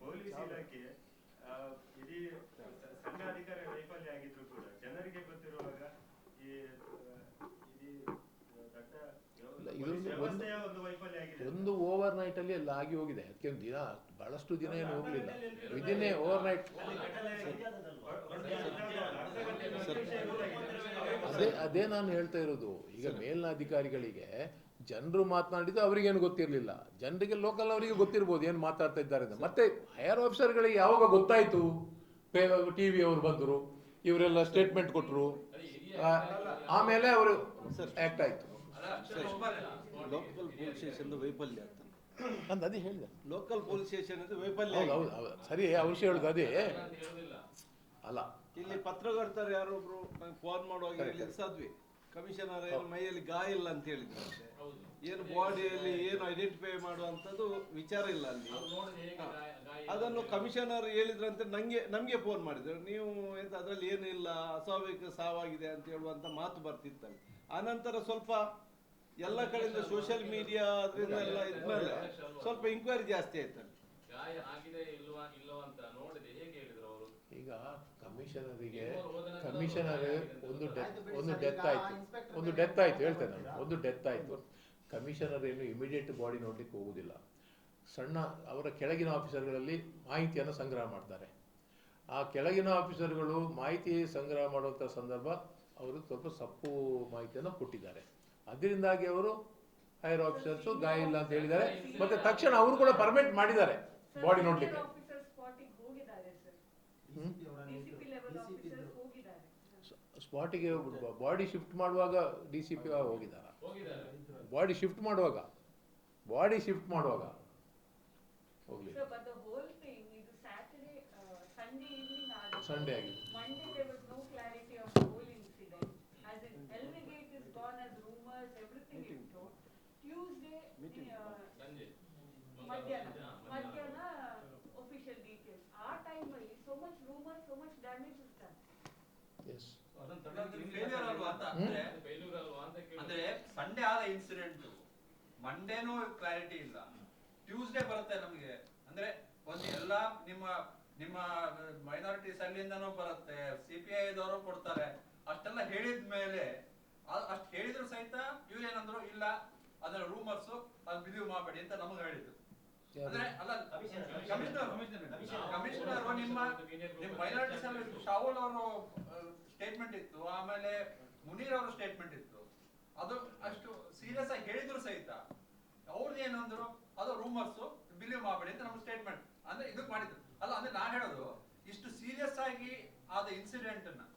ಪೊಲೀಸ್ ಇಲಾಖೆ ಆ, ಇಡೀ ಸ- ಸಣ್ಣ ಅಧಿಕಾರ ವೈಫಲ್ಯ ಆಗಿದ್ರು ಕೂಡ ಜನರಿಗೆ ಗೊತ್ತಿರುವಾಗ ಈ ಆ, ಇಡೀ ದೊಡ್ಡ ಇಲ್ಲ, ಪೊಲೀಸ್ ಇದೊಂದು ಒಂದು- ವ್ಯವಸ್ಥೆಯ ಒಂದು ವೈಫಲ್ಯ ಆಗಿದೆ ಒಂದು ಓವರ್ ನೈಟ್ ಅಲ್ಲಿ ಎಲ್ಲ ಆಗಿ ಹೋಗಿದೆ. ಅದಕ್ಕೆ ಒಂದು ದಿನ ಬಹಳಷ್ಟು ದಿನ ಏನು ಹೋಗಲಿಲ್ಲ. Within overnight. ಅದೇ ಅದೇ ನಾನು ಹೇಳ್ತಾ ಇರೋದು. ಈಗ ಮೇಲಿನ ಅಧಿಕಾರಿಗಳಿಗೆ ಜನರು ಮಾತನಾಡಿದ್ದು ಅವರಿಗೇನು ಗೊತ್ತಿರಲಿಲ್ಲ. ಜನರಿಗೆ ಲೋಕಲ್ ಅವರಿಗೆ ಗೊತ್ತಿರ್ಬೋದು ಏನು ಮಾತಾಡ್ತಾ ಇದ್ದಾರೆ ಅಂತ. ಮತ್ತೆ ಹೈಯರ್ ಆಫೀಸರ್ಗಳಿಗೆ ಯಾವಾಗ ಗೊತ್ತಾಯಿತು? ಟಿ ವಿ ಅವರು ಬಂದರು ಇವರೆಲ್ಲ ಸ್ಟೇಟ್ಮೆಂಟ್ ಕೊಟ್ಟರು ಆಮೇಲೆ ಅವರು ಆಕ್ಟ್ ಆಯ್ತು. ಲೋಕಲ್ ಪೊಲೀಸ್ ಸ್ಟೇಷನ್ ವೈಫಲ್ಯ ಅಂತ. ನಾನು ಅದೇ ಹೇಳಿದೆ. ಲೋಕಲ್ ಪೊಲೀಸ್ ಸ್ಟೇಷನ್ ವೈಫಲ್ಯ ಹೌದು ಹೌದು ಹೌದು. ಸರಿ ಅವಶ್ಯ ಹೇಳುದು ಅದೇ. ಅಲ್ಲ. ಇಲ್ಲಿ ಪತ್ರಕರ್ತರು ಯಾರೊಬ್ರು ಫೋನ್ ಮಾಡುವಾಗ ಸಾಧ್ವಿ ಕಮಿಷನರ್ ಏನು ಮೈಯಲ್ಲಿ ಗಾಯ ಇಲ್ಲ ಅಂತ ಹೇಳಿದ್ರು ಹೌದು. ಏನು ಬಾಡಿಯಲ್ಲಿ ಏನು ಐಡೆಂಟಿಫೈ ಮಾಡುವಂಥದ್ದು ವಿಚಾರ ಇಲ್ಲ ಅಲ್ಲಿ. ಅದನ್ನು ಕಮಿಷನರ್ ಹೇಳಿದ್ರಂತೆ ನಂಗೆ ನಮಗೆ ಫೋನ್ ಮಾಡಿದ್ರು. ನೀವು ಎಂತ ಅದರಲ್ಲಿ ಏನಿಲ್ಲ ಅಸ್ವಾಭಾವಿಕ ಸಾವಾಗಿದೆ ಅಂತ ಹೇಳುವಂತ ಮಾತು ಬರ್ತಿತ್ತಲ್ಲಿ. ಆನಂತರ ಸ್ವಲ್ಪ ಎಲ್ಲ ಕಡೆಯಿಂದ ಸೋಷಿಯಲ್ ಮೀಡಿಯಾ ಅದರಿಂದ ಎಲ್ಲ ಇದ್ಮೇಲೆ ಸ್ವಲ್ಪ ಇನ್ಕ್ವೈರಿ ಜಾಸ್ತಿ ಆಯ್ತು ಗಾಯ ಆಗಿದೆ ಇಲ್ವಾ ಇಲ್ಲವಾ ಅಂತ ನೋಡಿದೆ. ಹೇಗೆ ಅವರು? ಈಗ ಕಮಿಷನರಿಗೆ ಕಮಿಷನರ್ ಒಂದು ಡೆತ್ ಒಂದು ಡೆತ್ ಆಯ್ತು. ಒಂದು ಡೆತ್ ಆಯ್ತು ಹೇಳ್ತೇನೆ ನಾನು. ಒಂದು ಡೆತ್ ಆಯ್ತು. ಕಮಿಷನರ್ ಏನು ಇಮಿಡಿಯೇಟ್ ಬಾಡಿ ನೋಡ್ಲಿಕ್ಕೆ ಹೋಗುದಿಲ್ಲ. ಸಣ್ಣ ಅವರ ಕೆಳಗಿನ ಆಫೀಸರ್ಗಳಲ್ಲಿ ಮಾಹಿತಿಯನ್ನು ಸಂಗ್ರಹ ಮಾಡ್ತಾರೆ. ಆ ಕೆಳಗಿನ ಆಫೀಸರ್ಗಳು ಮಾಹಿತಿ ಸಂಗ್ರಹ ಮಾಡುವಂಥ ಸಂದರ್ಭ ಅವರು ಸ್ವಲ್ಪ ಸಪ್ಪು ಮಾಹಿತಿಯನ್ನು ಕೊಟ್ಟಿದ್ದಾರೆ. ಅದರಿಂದಾಗಿ ಅವರು ಹೈರ್ ಆಫೀಸರ್ಸ್ ಗಾಯ ಇಲ್ಲ ಅಂತ ಹೇಳಿದ್ದಾರೆ. ಮತ್ತೆ ತಕ್ಷಣ ಅವರು ಕೂಡ ಪರ್ಮಿಟ್ ಮಾಡಿದ್ದಾರೆ ಬಾಡಿ ನೋಡ್ಲಿಕ್ಕೆ. ಆಫೀಸರ್ ಸ್ಪಾಟಿಗೆ. ಬಾಡಿ ಶಿಫ್ಟ್ ಮಾಡುವಾಗ ಡಿ ಸಿ ಪಿ ಹೋಗಿದ್ದಾರ? ಹೋಗಿದ್ದಾರೆ. ಬಾಡಿ ಶಿಫ್ಟ್ ಮಾಡುವಾಗ? ಬಾಡಿ ಶಿಫ್ಟ್ ಮಾಡುವಾಗ? ಹೋಗ್ಲಿ. So but the whole thing ಇದು ಸ್ಯಾಟರ್ಡೇ ಸಂಡೇ ಈವ್ನಿಂಗ್ ಆಗಿದೆ Sunday ಆಗಿದೆ. Monday there was no clarity of the whole incident as in ಎಲ್ವಿಗೇಟ್ is gone Tuesday ಸಂಜೆ ಮಧ್ಯಾಹ್ನ ಮಧ್ಯಾಹ್ನ ಒಫಿಷಿಯಲ್ ಡೀಟೇಲ್ಸ್ ಆ ಟೈಮಲ್ಲಿ so much rumour so much damage ಇರ್ತಾರೆ? ಅಂದ್ರೆ ಸಂಡೇ ಆದ ಇನ್ಸಿಡೆಂಟ್ ಮಂಡೇನೂ ಕ್ಲಾರಿಟಿ ಇಲ್ಲ. ಟ್ಯೂಸ್ಡೇ ಬರುತ್ತೆ ನಮಗೆ. ಅಂದ್ರೆ ಒಂದು ಎಲ್ಲ ನಿಮ್ಮ ನಿಮ್ಮ ಮೈನಾರಿಟೀಸ್ ಅಲ್ಲಿಂದನೂ ಬರುತ್ತೆ. ಸಿ ಪಿ ಐದವರು ಕೊಡ್ತಾರೆ. ಅಷ್ಟೆಲ್ಲ ಹೇಳಿದ ಮೇಲೆ ಅಷ್ಟು ಹೇಳಿದ್ರು ಸಹಿತ ಇವ್ರು ಏನಂದ್ರು ಇಲ್ಲ ಅದರ ರೂಮರ್ಸ್ ಅದು ಬಿಲೀವ್ ಮಾಡಬೇಡಿ ಅಂತ ನಮಗೆ ಹೇಳಿದ್ರು. ಅಂದ್ರೆ ಅಲ್ಲ ಕಮಿಷನರ್ ಕಮಿಷನರ್ ನಿಮ್ಮ ನಿಮ್ಮ ಮೈನಾರಿಟೀಸ್ ಅಲ್ಲಿ ಶಾಹುಲ್ ಅವರು ಸ್ಟೇಟ್ಮೆಂಟ್ ಇತ್ತು. ಆಮೇಲೆ ಮುನೀರ್ ಅವರ ಸ್ಟೇಟ್ಮೆಂಟ್ ಇತ್ತು. ಅದು ಅಷ್ಟು ಸೀರಿಯಸ್ ಆಗಿ ಹೇಳಿದ್ರು ಸಹಿತ. ಅವ್ರದ್ದು ಏನಂದ್ರು ಅದು ರೂಮರ್ಸ್ ಬಿಲೀವ್ ಮಾಡಬೇಡಿ ಅಂತ ನಮ್ಮ ಸ್ಟೇಟ್ಮೆಂಟ್ ಅಂದ್ರೆ ಇದಕ್ಕೆ ಮಾಡಿದ್ರು. ಅಲ್ಲ ಅಂದ್ರೆ ನಾನ್ ಹೇಳೋದು ಇಷ್ಟು ಸೀರಿಯಸ್ ಆಗಿ ಆದ ಇನ್ಸಿಡೆಂಟ್ ಅನ್ನ ಒಂದು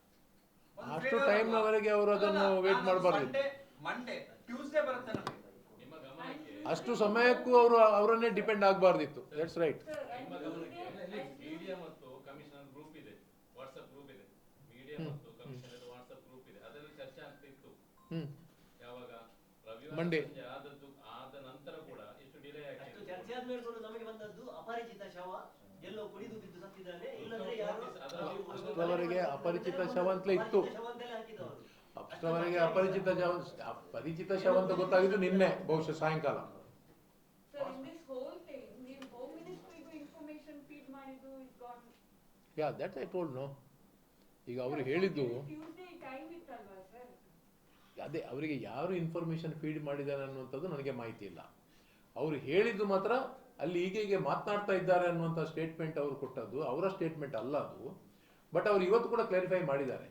ಅಷ್ಟು ಟೈಮ್ ನವರೆಗೆ ಅವರು ಅದನ್ನು ವೇಟ್ wait ನಾನು ಮಾಡ್ಬಾರ್ದಿತ್ತು. Sunday, ಮಂಡೇ ಟ್ಯೂಸ್ಡೇ ಬರುತ್ತೆ ನಮಗೆ. ನಿಮ್ಮ ಗಮನಕ್ಕೆ? ಅಷ್ಟು ಸಮಯಕ್ಕೂ ಅವರು ಅವರನ್ನೇ ಡಿಪೆಂಡ್ ಆಗಬಾರ್ದಿತ್ತು. ದಟ್ಸ್ ರೈಟ್ ಸರ್ ನಿಮ್ಮ ಗಮನಕ್ಕೆ? ಮೀಡಿಯಾ ಮತ್ತು ಕಮಿಷನರ್ ಗ್ರೂಪ್ ಇದೆ. ವಾಟ್ಸ್ಆಪ್ ಗ್ರೂಪ್ ಇದೆ. ಮೀಡಿಯಾ. ಮತ್ತು ಕಮಿಷನರ್ ವಾಟ್ಸ್ಆಪ್ ಗ್ರೂಪ್ ಇದೆ. ಅದರಲ್ಲಿ ಚರ್ಚೆ ಆಗ್ತಾ ಇತ್ತು ಹ್ಮ್. ಯಾವಾಗ? ರವಿವಾರ. ಆದದ್ದು ಆದ ನಂತರ ಕೂಡ ಎಷ್ಟು ಡಿಲೇ ಅಷ್ಟು ಆಗ್ತದೆ ಚರ್ಚೆ ಆದ್ಮೇಲೆ ಕೂಡ ನಮಗೆ ಬಂದದ್ದು ಅಪರಿಚಿತ ಶವ. ಎಲ್ಲೋ ಕುಡಿದು ಬಿದ್ದು ಸತ್ತಿದ್ದಾನೆ ಇಲ್ಲಂದ್ರೆ ಯಾರು ಅಷ್ಟರವರೆಗೆ ಅಪರಿಚಿತ ಶವಂತಲೇ ಇತ್ತು. ಅಷ್ಟರವರೆಗೆ ಅಪರಿಚಿತ ಶವ ಅಪರಿಚಿತ ಶವಂತ ಗೊತ್ತಾಗಿದ್ದು ನಿನ್ನೆ ಬಹುಶಃ ಸಾಯಂಕಾಲ. Yeah that I told no ಈಗ ಅವರು ಹೇಳಿದ್ದು ಅದೇ ಅವರಿಗೆ ಯಾರು ಇನ್ಫಾರ್ಮೇಶನ್ ಫೀಡ್ ಮಾಡಿದ್ದಾರೆ ಅನ್ನುವಂಥದ್ದು ನನಗೆ ಮಾಹಿತಿ ಇಲ್ಲ. ಅವರು ಹೇಳಿದ್ದು ಮಾತ್ರ ಅಲ್ಲಿ ಹೀಗೆ ಹೀಗೆ ಮಾತನಾಡ್ತಾ ಇದ್ದಾರೆ ಅನ್ನುವಂಥ ಸ್ಟೇಟ್ಮೆಂಟ್ ಅವರು ಕೊಟ್ಟದ್ದು. ಅವರ ಸ್ಟೇಟ್ಮೆಂಟ್ ಅಲ್ಲ ಅದು. ಬಟ್ ಅವರು ಇವತ್ತು ಕೂಡ ಕ್ಲಾರಿಫೈ ಮಾಡಿದ್ದಾರೆ.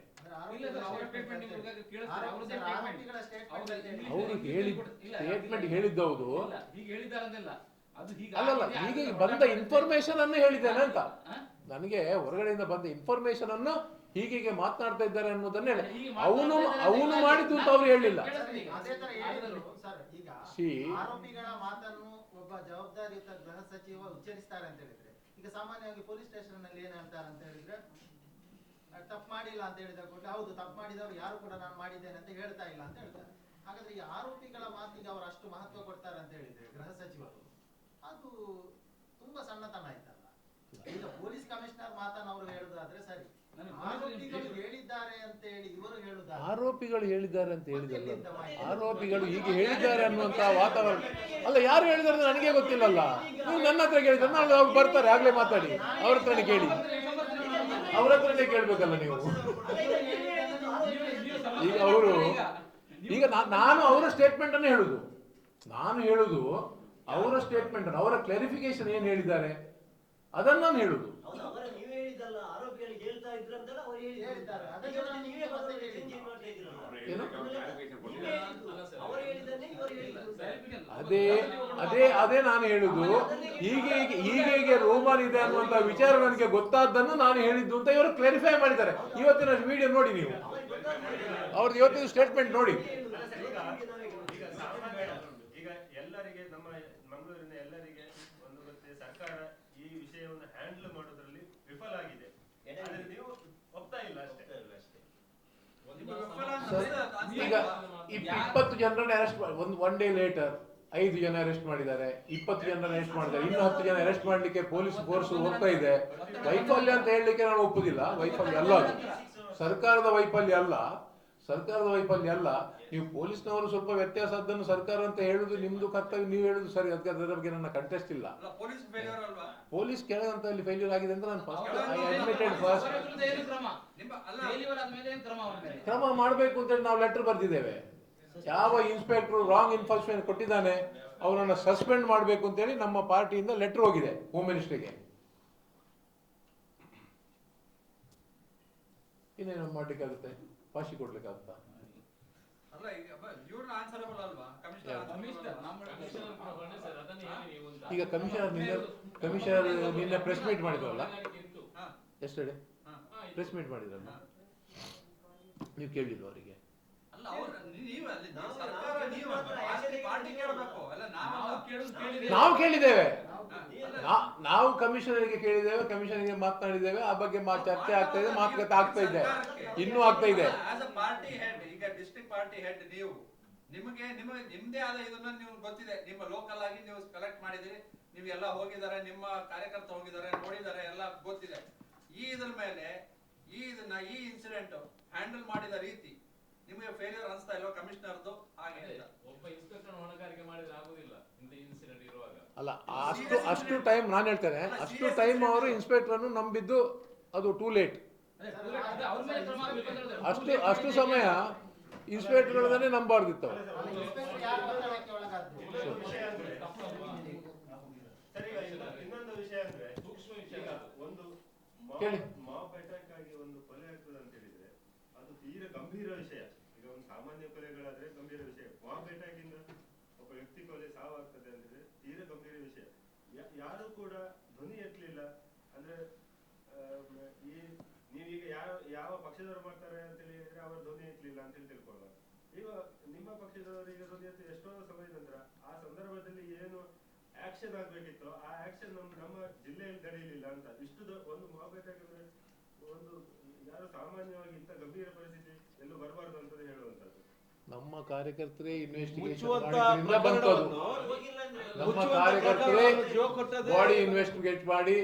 ಅವ್ರ statement ನಿಮ್ಗೆ statement ಕೇಳಿಸ್ತಾರೆ, ಅವ್ರದ್ದೇ ಸರ್, statement. ಆರೋಪಿಗಳ statement ಅವ್ರು ಅವರು ಅಲ್ಲಿ ಹೇಳಿ ಇಲ್ಲ, ಸ್ಟೇಟ್ಮೆಂಟ್ ಹೇಳಿದ್ದವರು. ಇಲ್ಲ, ಹೀಗೆ ಹೇಳಿದಾರಂದಿಲ್ಲ ಅದು ಹೀಗೆ ಅಲ್ಲಲ್ಲ ಹೀಗೆ ಬಂದ ಇನ್ಫಾರ್ಮೇಶನ್ ಅನ್ನು ಹೇಳಿದ್ದೇನೆ ಅಂತ? ನನಗೆ ಹೊರಗಡೆಯಿಂದ ಬಂದ ಇನ್ಫಾರ್ಮೇಶನ್ ಅನ್ನು ಹೀಗೀಗೆ ಹೀಗೆ ಮಾತನಾಡ್ತಾ ಇದ್ದಾರೆ ಅನ್ನೋದನ್ನ ಹೇಳಿ. ಅವನು ಅವನು ಮಾಡಿದ್ದು ಅಂತ ಅವ್ರು ಹೇಳಿಲ್ಲ. ಕೇಳಿಸ್ಲಿ ಅದೇ ತರ ಹೇಳಿದ್ರು. ಸರ್ ಈಗ ಆರೋಪಿಗಳ ಮಾತನ್ನು ಒಬ್ಬ ಜವಾಬ್ದಾರಿಯುತ ಗೃಹ ಸಚಿವ ಉಚ್ಚರಿಸ್ತಾರೆ ಅಂತ ಹೇಳಿದ್ರೆ ಈಗ ಸಾಮಾನ್ಯವಾಗಿ ಪೊಲೀಸ್ ಸ್ಟೇಷನ್ನಲ್ಲಿ ಏನ್ ಹೇಳ್ತಾರೆ ಅಂತ ಹೇಳಿದ್ರೆ ತಪ್ಪು ಮಾಡಿಲ್ಲ ಅಂತ ಹೇಳಿದ ಕೂಡ ಹೌದು ತಪ್ಪು ಮಾಡಿದವರು ಯಾರು ಕೂಡ ನಾನು ಮಾಡಿದ್ದೇನೆ ಅಂತ ಹೇಳ್ತಾ ಇಲ್ಲ ಅಂತ ಹೇಳ್ತಾರೆ. ಹಾಗಾದ್ರೆ ಈ ಆರೋಪಿಗಳ ಮಾತಿಗೆ ಅವರು ಅಷ್ಟು ಮಹತ್ವ ಕೊಡ್ತಾರೆ ಅಂತ ಹೇಳಿದ್ರೆ ಗೃಹ ಸಚಿವರು ಅದು ತುಂಬಾ ಸಣ್ಣತನ ಆಯ್ತಲ್ಲ? ಈಗ ಪೊಲೀಸ್ ಕಮಿಷನರ್ ಮಾತನ್ನು ಅವರು ಹೇಳುದಾದ್ರೆ ಸರಿ. ನನಗೆ ಆರೋಪಿಗಳು ಹೇಳಿದ್ದಾರೆ ಅಂತ ಹೇಳಿ ಇವರು ಹೇಳುದ ಆರೋಪಿಗಳು ಹೇಳಿದ್ದಾರೆ ಅಂತ ಹೇಳಿದಲ್ಲ ಮಾಹಿತಿ. ಆರೋಪಿಗಳು ಹೀಗೆ ಹೇಳಿದ್ದಾರೆ ಅನ್ನುವಂತ ವಾತಾವರಣ. ಅಲ್ಲ ಯಾರು ಹೇಳಿದಾರೆ ನನಗೆ ಗೊತ್ತಿಲ್ಲಲ್ಲ. ನೀವು ನನ್ನ ಹತ್ರ ಕೇಳಿದ್ರೆ ನಾಳೆ ಅವ್ರು ಬರ್ತಾರೆ ಆಗ್ಲೇ ಮಾತಾಡಿ. ಅವ್ರ ಹತ್ರನೇ ಕೇಳಿ. ಅವ್ರ ಹತ್ರನೇ ಕೇಳ್ಬೇಕಲ್ಲ ನೀವು. ಈಗ ಅವರು ಈಗ ನಾನು ಅವರ ಸ್ಟೇಟ್ಮೆಂಟ್ ಅನ್ನು ಹೇಳುದು. ನಾನು ಹೇಳುದು, ಅವರ ಸ್ಟೇಟ್ಮೆಂಟ್ ಅವರ ಕ್ಲಾರಿಫಿಕೇಶನ್ ಏನ್ ಹೇಳಿದ್ದಾರೆ, ಅದನ್ನ ನಾನು ಹೇಳುದು ಹೌದು ಅವರ ನೀವೇ ಹೇಳಿದ್ದಲ್ಲ ಆರೋಪಿಗಳಿಗೆ ಹೇಳ್ತಾ ಇದ್ರಂತಲ್ಲ ಅವ್ರು ಹೇಳಿದ್ದಾರೆ. ಅದಕ್ಕೆ ಈಗ ನಾನು ನೀವೇ ಬಂದು ಮತ್ತೆ ಹೇಳಿದ್ದು. change ಮಾಡ್ತಾ ಇದ್ದೀರಲ್ಲ. ಏನು? ನೀವೇ ಹೇಳಿದ್ದು. ಅವರು ಹೇಳಿದ್ದನ್ನೇ ಇವರು ಹೇಳಿದ್ದು ಅದೇ ಅದೇ ಅದೇ ನಾನು ಹೇಳುದು. ಹೀಗೆ ಹೀಗೆ ಹೀಗೆ ಹೀಗೆ ರೋಮಾನ್ ಇದೆ ಅನ್ನುವಂತ ವಿಚಾರ ನನಗೆ ಗೊತ್ತಾದ್ದನ್ನು ನಾನು ಹೇಳಿದ್ದು ಅಂತ ಇವರು ಕ್ಲಾರಿಫೈ ಮಾಡಿದ್ದಾರೆ. ಇವತ್ತಿನ ವಿಡಿಯೋ ನೋಡಿ ನೀವು. ಅವ್ರದ್ದು ಇವತ್ತಿನ ಸ್ಟೇಟ್ಮೆಂಟ್ ನೋಡಿ. ಈಗ ಸಾಮಾನ್ಯ ಎಲ್ಲರಿಗೆ ನಮ್ಮ ಮಂಗಳೂರಿನ ಎಲ್ಲರಿಗೆ ಒಂದು ಗೊತ್ತಿದೆ ಸರ್ಕಾರ ಈ ವಿಷಯವನ್ನು ಹ್ಯಾಂಡಲ್ ಮಾಡೋದ್ರಲ್ಲಿ ವಿಫಲ ಆಗಿದೆ. ನೀವು ಒಪ್ತಾ ಇಲ್ಲ ಅಷ್ಟೇ? ನಿಮ್ಮ ಅಂತ ಈಗ ಇಪ್- ಇಪ್ಪತ್ತು ಜನರನ್ನ ಅರೆಸ್ಟ್ ಒಂದು ಒನ್ ಡೇ ಲೇಟರ್ ಐದು ಜನ ಅರೆಸ್ಟ್ ಮಾಡಿದ್ದಾರೆ ಇಪ್ಪತ್ತು ಜನ ಅರೆಸ್ಟ್ ಮಾಡಿದ್ದಾರೆ ಇನ್ನು ಹತ್ತು ಜನ ಅರೆಸ್ಟ್ ಮಾಡಲಿಕ್ಕೆ ಪೊಲೀಸ್ ಫೋರ್ಸ್ ಹೋಗ್ತಾ ಇದೆ. ವೈಫಲ್ಯ ಅಂತ ಹೇಳಲಿಕ್ಕೆ ನಾನು ಒಪ್ಪುದಿಲ್ಲ ವೈಫಲ್ಯ ಅಲ್ಲ ಅದು. ಸರ್ಕಾರದ ವೈಫಲ್ಯ ಅಲ್ಲ ಸರ್ಕಾರದ ವೈಫಲ್ಯ ಅಲ್ಲ. ನೀವು ಪೊಲೀಸ್ನವರು ಸ್ವಲ್ಪ ವ್ಯತ್ಯಾಸ ಅದನ್ನು ಸರ್ಕಾರ ಅಂತ ಹೇಳುದು ನಿಮ್ದು ಕರ್ತವ್ಯ ನೀವು ಹೇಳುದು ಸರಿ ಅದಕ್ಕೆ ಅದರ ಬಗ್ಗೆ ನನ್ನ ಕಂಟೆಸ್ಟ್ ಇಲ್ಲ. ಅಲ್ಲ ಪೊಲೀಸ್ ಫೇಲ್ಯೂರ್ ಅಲ್ವಾ? ಪೊಲೀಸ್ ಕೆಳ ಫೇಲ್ಯೂರ್ ಆಗಿದೆ ಅಂತ ನಾನು ಫಸ್ಟ್ ಅಡ್ಮಿಟೆಡ್ ಫಸ್ಟ್ ಏನು ಕ್ರಮ? ನಿಮ್ಮ ಅಲ್ಲ ಫೇಲ್ಯೂರ್ ಆದ್ಮೇಲೆ ಏನು ಕ್ರಮ ಅವ್ರ ಕ್ರಮ ಮಾಡಬೇಕು ಅಂತ ನಾವು ಲೆಟರ್ ಬರೆದಿದ್ದೇವೆ. ಯಾವ ಇನ್ಸ್ಪೆಕ್ಟರ್ ರಾಂಗ್ ಇನ್ಫಾರ್ಮೇಶನ್ ಕೊಟ್ಟಿದ್ದಾನೆ ಅವರನ್ನು ಸಸ್ಪೆಂಡ್ ಮಾಡಬೇಕು ಅಂತೇಳಿ ನಮ್ಮ ಪಾರ್ಟಿಯಿಂದ ಲೆಟರ್ ಹೋಗಿದೆ ಹೋಮ್ ಮಿನಿಸ್ಟ್ರಿಗೆ ಇನ್ನೇನು ಮಾಡ್ಲಿಕ್ಕಾಗುತ್ತೆ ಭಾಷೆ ಕೊಡ್ಲಿಕ್ಕಾಗುತ್ತಾ? ಈಗ ಇವ್ರನ್ನ ಆನ್ಸರಬಲ್ ಅಲ್ವಾ? ಕಮಿಷನರ್ ಕಮಿಷನರ್ ನಮ್ಮ ಕಮಿಷನರ್ ಕೂಡ ಬನ್ನಿ ಸರ್ ಅದನ್ನೇ ಹೇಳಿ ಅಂತ ಈಗ ಕಮಿಷನರ್ ನಿನ್ನೆ ಕಮಿಷನರ್ ನಿನ್ನೆ ಪ್ರೆಸ್ ಮೀಟ್ ಮಾಡಿದ್ರಲ್ಲ? ಎಷ್ಟೇ ಎಸ್ಟರ್ಡೇ ಪ್ರೆಸ್ ಮೀಟ್ ಮಾಡಿದ್ರಲ್ಲ? ನೀವು ಕೇಳಿಲ್ವ ಅವರಿಗೆ? ನೀವು ಕೇಳಿದ್ದೇವೆ. ನಾವು ಕಮಿಷನರ್ಗೆ ಕೇಳಿದ್ದೇವೆ ಕಮಿಷನರ್ಗೆ ಮಾತನಾಡಿದ್ದೇವೆ ಆ ಬಗ್ಗೆ ಮಾ ಚರ್ಚೆ ಆಗ್ತಾ ಇದೆ ಮಾತುಕತೆ ಆಗ್ತಾ ಇದೆ. ಇನ್ನೂ ಆಗ್ತಾ ಇದೆ. ಈಗ ಡಿಸ್ಟ್ರಿಕ್ಟ್ ಪಾರ್ಟಿ ಹೆಡ್ ನೀವು ನಿಮಗೆ ನಿಮಗೆ ನಿಮ್ದೇ ಆದ ಇದನ್ನ ನೀವು ಗೊತ್ತಿದೆ. ನಿಮ್ಮ ಲೋಕಲ್ ಆಗಿ ನೀವು ಕಲೆಕ್ಟ್ ಮಾಡಿದಿರಿ ನೀವು ಎಲ್ಲ ಹೋಗಿದ್ದಾರೆ ನಿಮ್ಮ ಕಾರ್ಯಕರ್ತ ಹೋಗಿದ್ದಾರೆ ನೋಡಿದ್ದಾರೆ ಎಲ್ಲ ಗೊತ್ತಿದೆ. ಈ ಇದ್ರ ಮೇಲೆ ಈ ಇದನ್ನ ಈ ಇನ್ಸಿಡೆಂಟ್ ಹ್ಯಾಂಡಲ್ ಮಾಡಿದ ರೀತಿ ನಿಮಗೆ ಫೇಲಿಯರ್ ಅನ್ಸ್ತಾ ಇಲ್ವಾ ಕಮಿಷನರ್ದು ಹಾಗೆ ಒಬ್ಬ ಇನ್ಸ್ಪೆಕ್ಟರ್ ಹೊಣೆಗಾರಿಕೆ ಮಾಡಿದ್ರೆ ಆಗುದಿಲ್ಲ ಇಂಥ ಇನ್ಸಿಡೆಂಟ್ ಇರುವಾಗ. ಅಲ್ಲ ಅಷ್ಟು ಅಷ್ಟು ಟೈಮ್ ನಾನು ಹೇಳ್ತೇನೆ. ಅಷ್ಟು ಟೈಮ್ ಅವರು ಇನ್ಸ್ಪೆಕ್ಟರ್ ಅನ್ನು ನಂಬಿದ್ದು ಅದು ಟೂ ಲೇಟ್. ಅಷ್ಟು ಅಷ್ಟು ಸಮಯ ಇನ್ಸ್ಪೆಕ್ಟರ್ಗಳನ್ನೇ ನಂಬಾರ್ದಿತ್ತು ಇನ್ನೊಂದು ವಿಷಯ ಅಂದ್ರೆ ಸೂಕ್ಷ್ಮ ವಿಷಯ. ಒಂದು ಕೇಳಿ. ಮಾಪ್ ಅಟ್ಯಾಕ್ ಆಗಿ ಒಂದು ಕೊಲೆ ಆಗ್ತದೆ ಅಂತ ಹೇಳಿದ್ರೆ ಅದು ತೀರಾ ಗಂಭೀರ ವಿಷಯ ಈಗ ಒಂದು ಸಾಮಾನ್ಯ ಕೊಲೆಗಳಾದ್ರೆ ಗಂಭೀರ ವಿಷಯ ಮಾಪ್ ಅಟ್ಯಾಕ್ ಇಂದ ಒಬ್ಬ ವ್ಯಕ್ತಿ ಕೊಲೆ ಸಾವಾಗ್ತದೆ ಅಂದ್ರೆ ತೀರಾ ಗಂಭೀರ ವಿಷಯ ಯಾ- ಯಾರು ಕೂಡ ಧ್ವನಿ ಎತ್ತಲಿಲ್ಲ. ಅಂದ್ರೆ ಈ ನೀವೀಗ ಯಾವ ಯಾವ ಪಕ್ಷದವರು ಮಾಡ್ತಾರೆ ಅಂತ ಹೇಳಿದ್ರೆ ಅವರ ಧ್ವನಿ ಎತ್ತಲಿಲ್ಲ ಅಂತ ಹೇಳಿ ತಿಳ್ಕೊಳ್ಳ ಈಗ ನಿಮ್ಮ ಪಕ್ಷದವರಿಗೆ ಧ್ವನಿ ಎತ್ತಿ, ಎಷ್ಟೋ ಸಮಯ ನಂತರ ಆ ಸಂದರ್ಭದಲ್ಲಿ ಏನು ಆಕ್ಷನ್ ಆಗ್ಬೇಕಿತ್ತು ಆ ಆಕ್ಷನ್ ನಮ್ಮ ನಮ್ಮ ಜಿಲ್ಲೆಯಲ್ಲಿ ನಡೆಯಲಿಲ್ಲ ಅಂತ, ಇಷ್ಟು ಒಂದು ಮಾಡಬೇಕಾದ್ರೆ ಒಂದು ಯಾರು ಸಾಮಾನ್ಯವಾಗಿ ಇಂಥ ಗಂಭೀರ ಪರಿಸ್ಥಿತಿ ಎಲ್ಲೂ ಬರಬಾರ್ದು ಅಂತ ಕೊಟ್ಟದ್ದೇ ಬಾಡಿ ಇನ್ವೆಸ್ಟಿಗೇಟ್ ಮಾಡಿ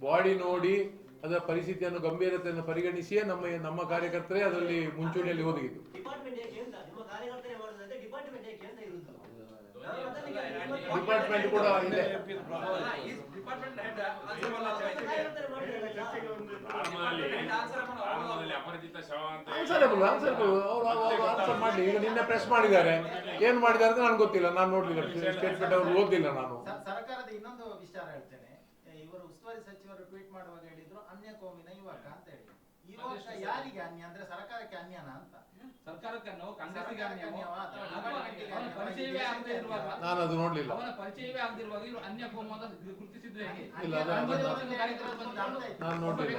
ಬಾಡಿ ನೋಡಿ ಅದರ ಪರಿಸ್ಥಿತಿಯನ್ನು ಗಂಭೀರತೆಯನ್ನು ಪರಿಗಣಿಸಿಯೇ ನಮ್ಮ ನಮ್ಮ ಕಾರ್ಯಕರ್ತರೇ ಅದರಲ್ಲಿ ಮುಂಚೂಣಿಯಲ್ಲಿ ಒದಗಿದ್ದು ಡಿಪಾರ್ಟ್ಮೆಂಟ್ ಕಾರ್ಯಕರ್ತರೇ ಕೂಡ ಇದೆ ಡಿಪಾರ್ಟ್ಮೆಂಟ್ ಹೆಡ್ ಆನ್ಸರ್ ಮಾಡಲಿ. ಈಗ ನಿನ್ನೆ ಪ್ರೆಸ್ ಮಾಡಿದ್ದಾರೆ. ಏನ್ ಮಾಡಿದ್ದಾರೆ ಅಂತ ನನಗೆ ಗೊತ್ತಿಲ್ಲ. ನಾನು ನೋಡ್ಲಿಲ್ಲ. ಸ್ಟೇಟ್ಮೆಂಟ್ ಅವರು ಓದಿಲ್ಲ ನಾನು. ಸರ್ಕಾರದ ಇನ್ನೊಂದು ವಿಚಾರ ಹೇಳ್ತೇನೆ. ಇವರು ಉಸ್ತುವಾರಿ ಸಚಿವರು ಟ್ವೀಟ್ ಮಾಡುವಾಗ ಹೇಳಿದ್ರು ಅನ್ಯ ಕೋಮಿನ ಇವಾಗ ಅಂತ ಹೇಳಿ. ಯುವಕ ಯಾರಿಗೆ ಅನ್ಯ? ಅಂದ್ರೆ ಸರ್ಕಾರಕ್ಕೆ ಅನ್ಯನಾ ಅಂತ. ಸರ್ಕಾರಕ್ಕೆ ಅನ್ನೋ ಕಾಂಗ್ರೆಸ್ಸಿಗೆ ಸರ್ಕಾರಕ್ಕೆ ಅನ್ನೋ, ಅನ್ಯವಾ ಅಥವಾ ಅಥವಾ ಡಿಪಾರ್ಟ್ಮೆಂಟ್ಗೆ ಅವನ ಪರಿಚಯವೇ ಆಗದೆ ಇರುವಾಗ ನಾನು ಅದು ನೋಡ್ಲಿಲ್ಲ. ಅವನ ಪರಿಚಯವೇ ಆಗದಿರುವಾಗ ಇವರು ಅನ್ಯ ಕೋಮ ಅಂತ ಗುರುತಿಸಿದ್ರೆ ಇಲ್ಲ, ನಾನು ನೋಡ್ಲಿಲ್ಲ.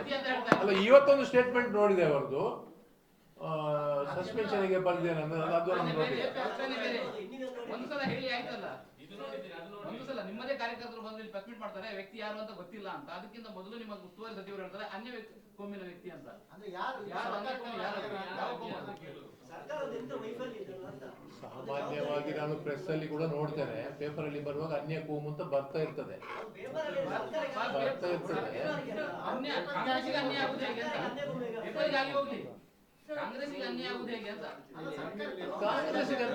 ಅಲ್ಲ ಇವತ್ತೊಂದು ಸ್ಟೇಟ್ಮೆಂಟ್ ನೋಡಿದೆ ಅವರದು ಸಸ್ಪೆನ್ಷನ್ಗೆ ಬಂದಿದ್ದೇನೆ ಅದು. ಒಂದು ಸಲ ಹೇಳಿ ಆಯ್ತಲ್ಲ? ಒಂದು ಸಲ ನಿಮ್ಮದೇ ಕಾರ್ಯಕರ್ತರು ಬಂದು ಇಲ್ಲಿ ಪ್ರೆಸ್ ಮಾಡ್ತಾರೆ ವ್ಯಕ್ತಿ ಯಾರು ಅಂತ ಗೊತ್ತಿಲ್ಲ ಅಂತ. ಅದಕ್ಕಿಂತ ಮೊದಲು ನಿಮ್ಮ ಉಸ್ತುವಾರಿ ಸಚಿವರು ಹೇಳ್ತಾರೆ ಅನ್ಯ ವ್ಯಕ್ತಿ ಕೋಮಿನ ವ್ಯಕ್ತಿ ಅಂತ. ಅಂದ್ರೆ ಯಾರು ಯಾರು ಸಾಮಾನ್ಯವಾಗಿ ನಾನು ಪ್ರೆಸ್ ಅಲ್ಲಿ ಕೂಡ ನೋಡ್ತೇನೆ. ಪೇಪರ್ ಅಲ್ಲಿ ಬರುವಾಗ ಅನ್ಯ ಕೋಮು ಅಂತ ಬರ್ತಾ ಇರ್ತದೆ. ಬರ್ತಾ ಇರ್ತದೆ. ಅನ್ಯ ಅನ್ಯ ಆಗುದು ಹೇಗೆ ಅಂತ? ಹೋಗ್ಲಿ. ಕಾಂಗ್ರೆಸ್ಸಿಗೆ ಅನ್ಯಾಯ ಆಗುದು ಹೇಗೆ ಅಂತ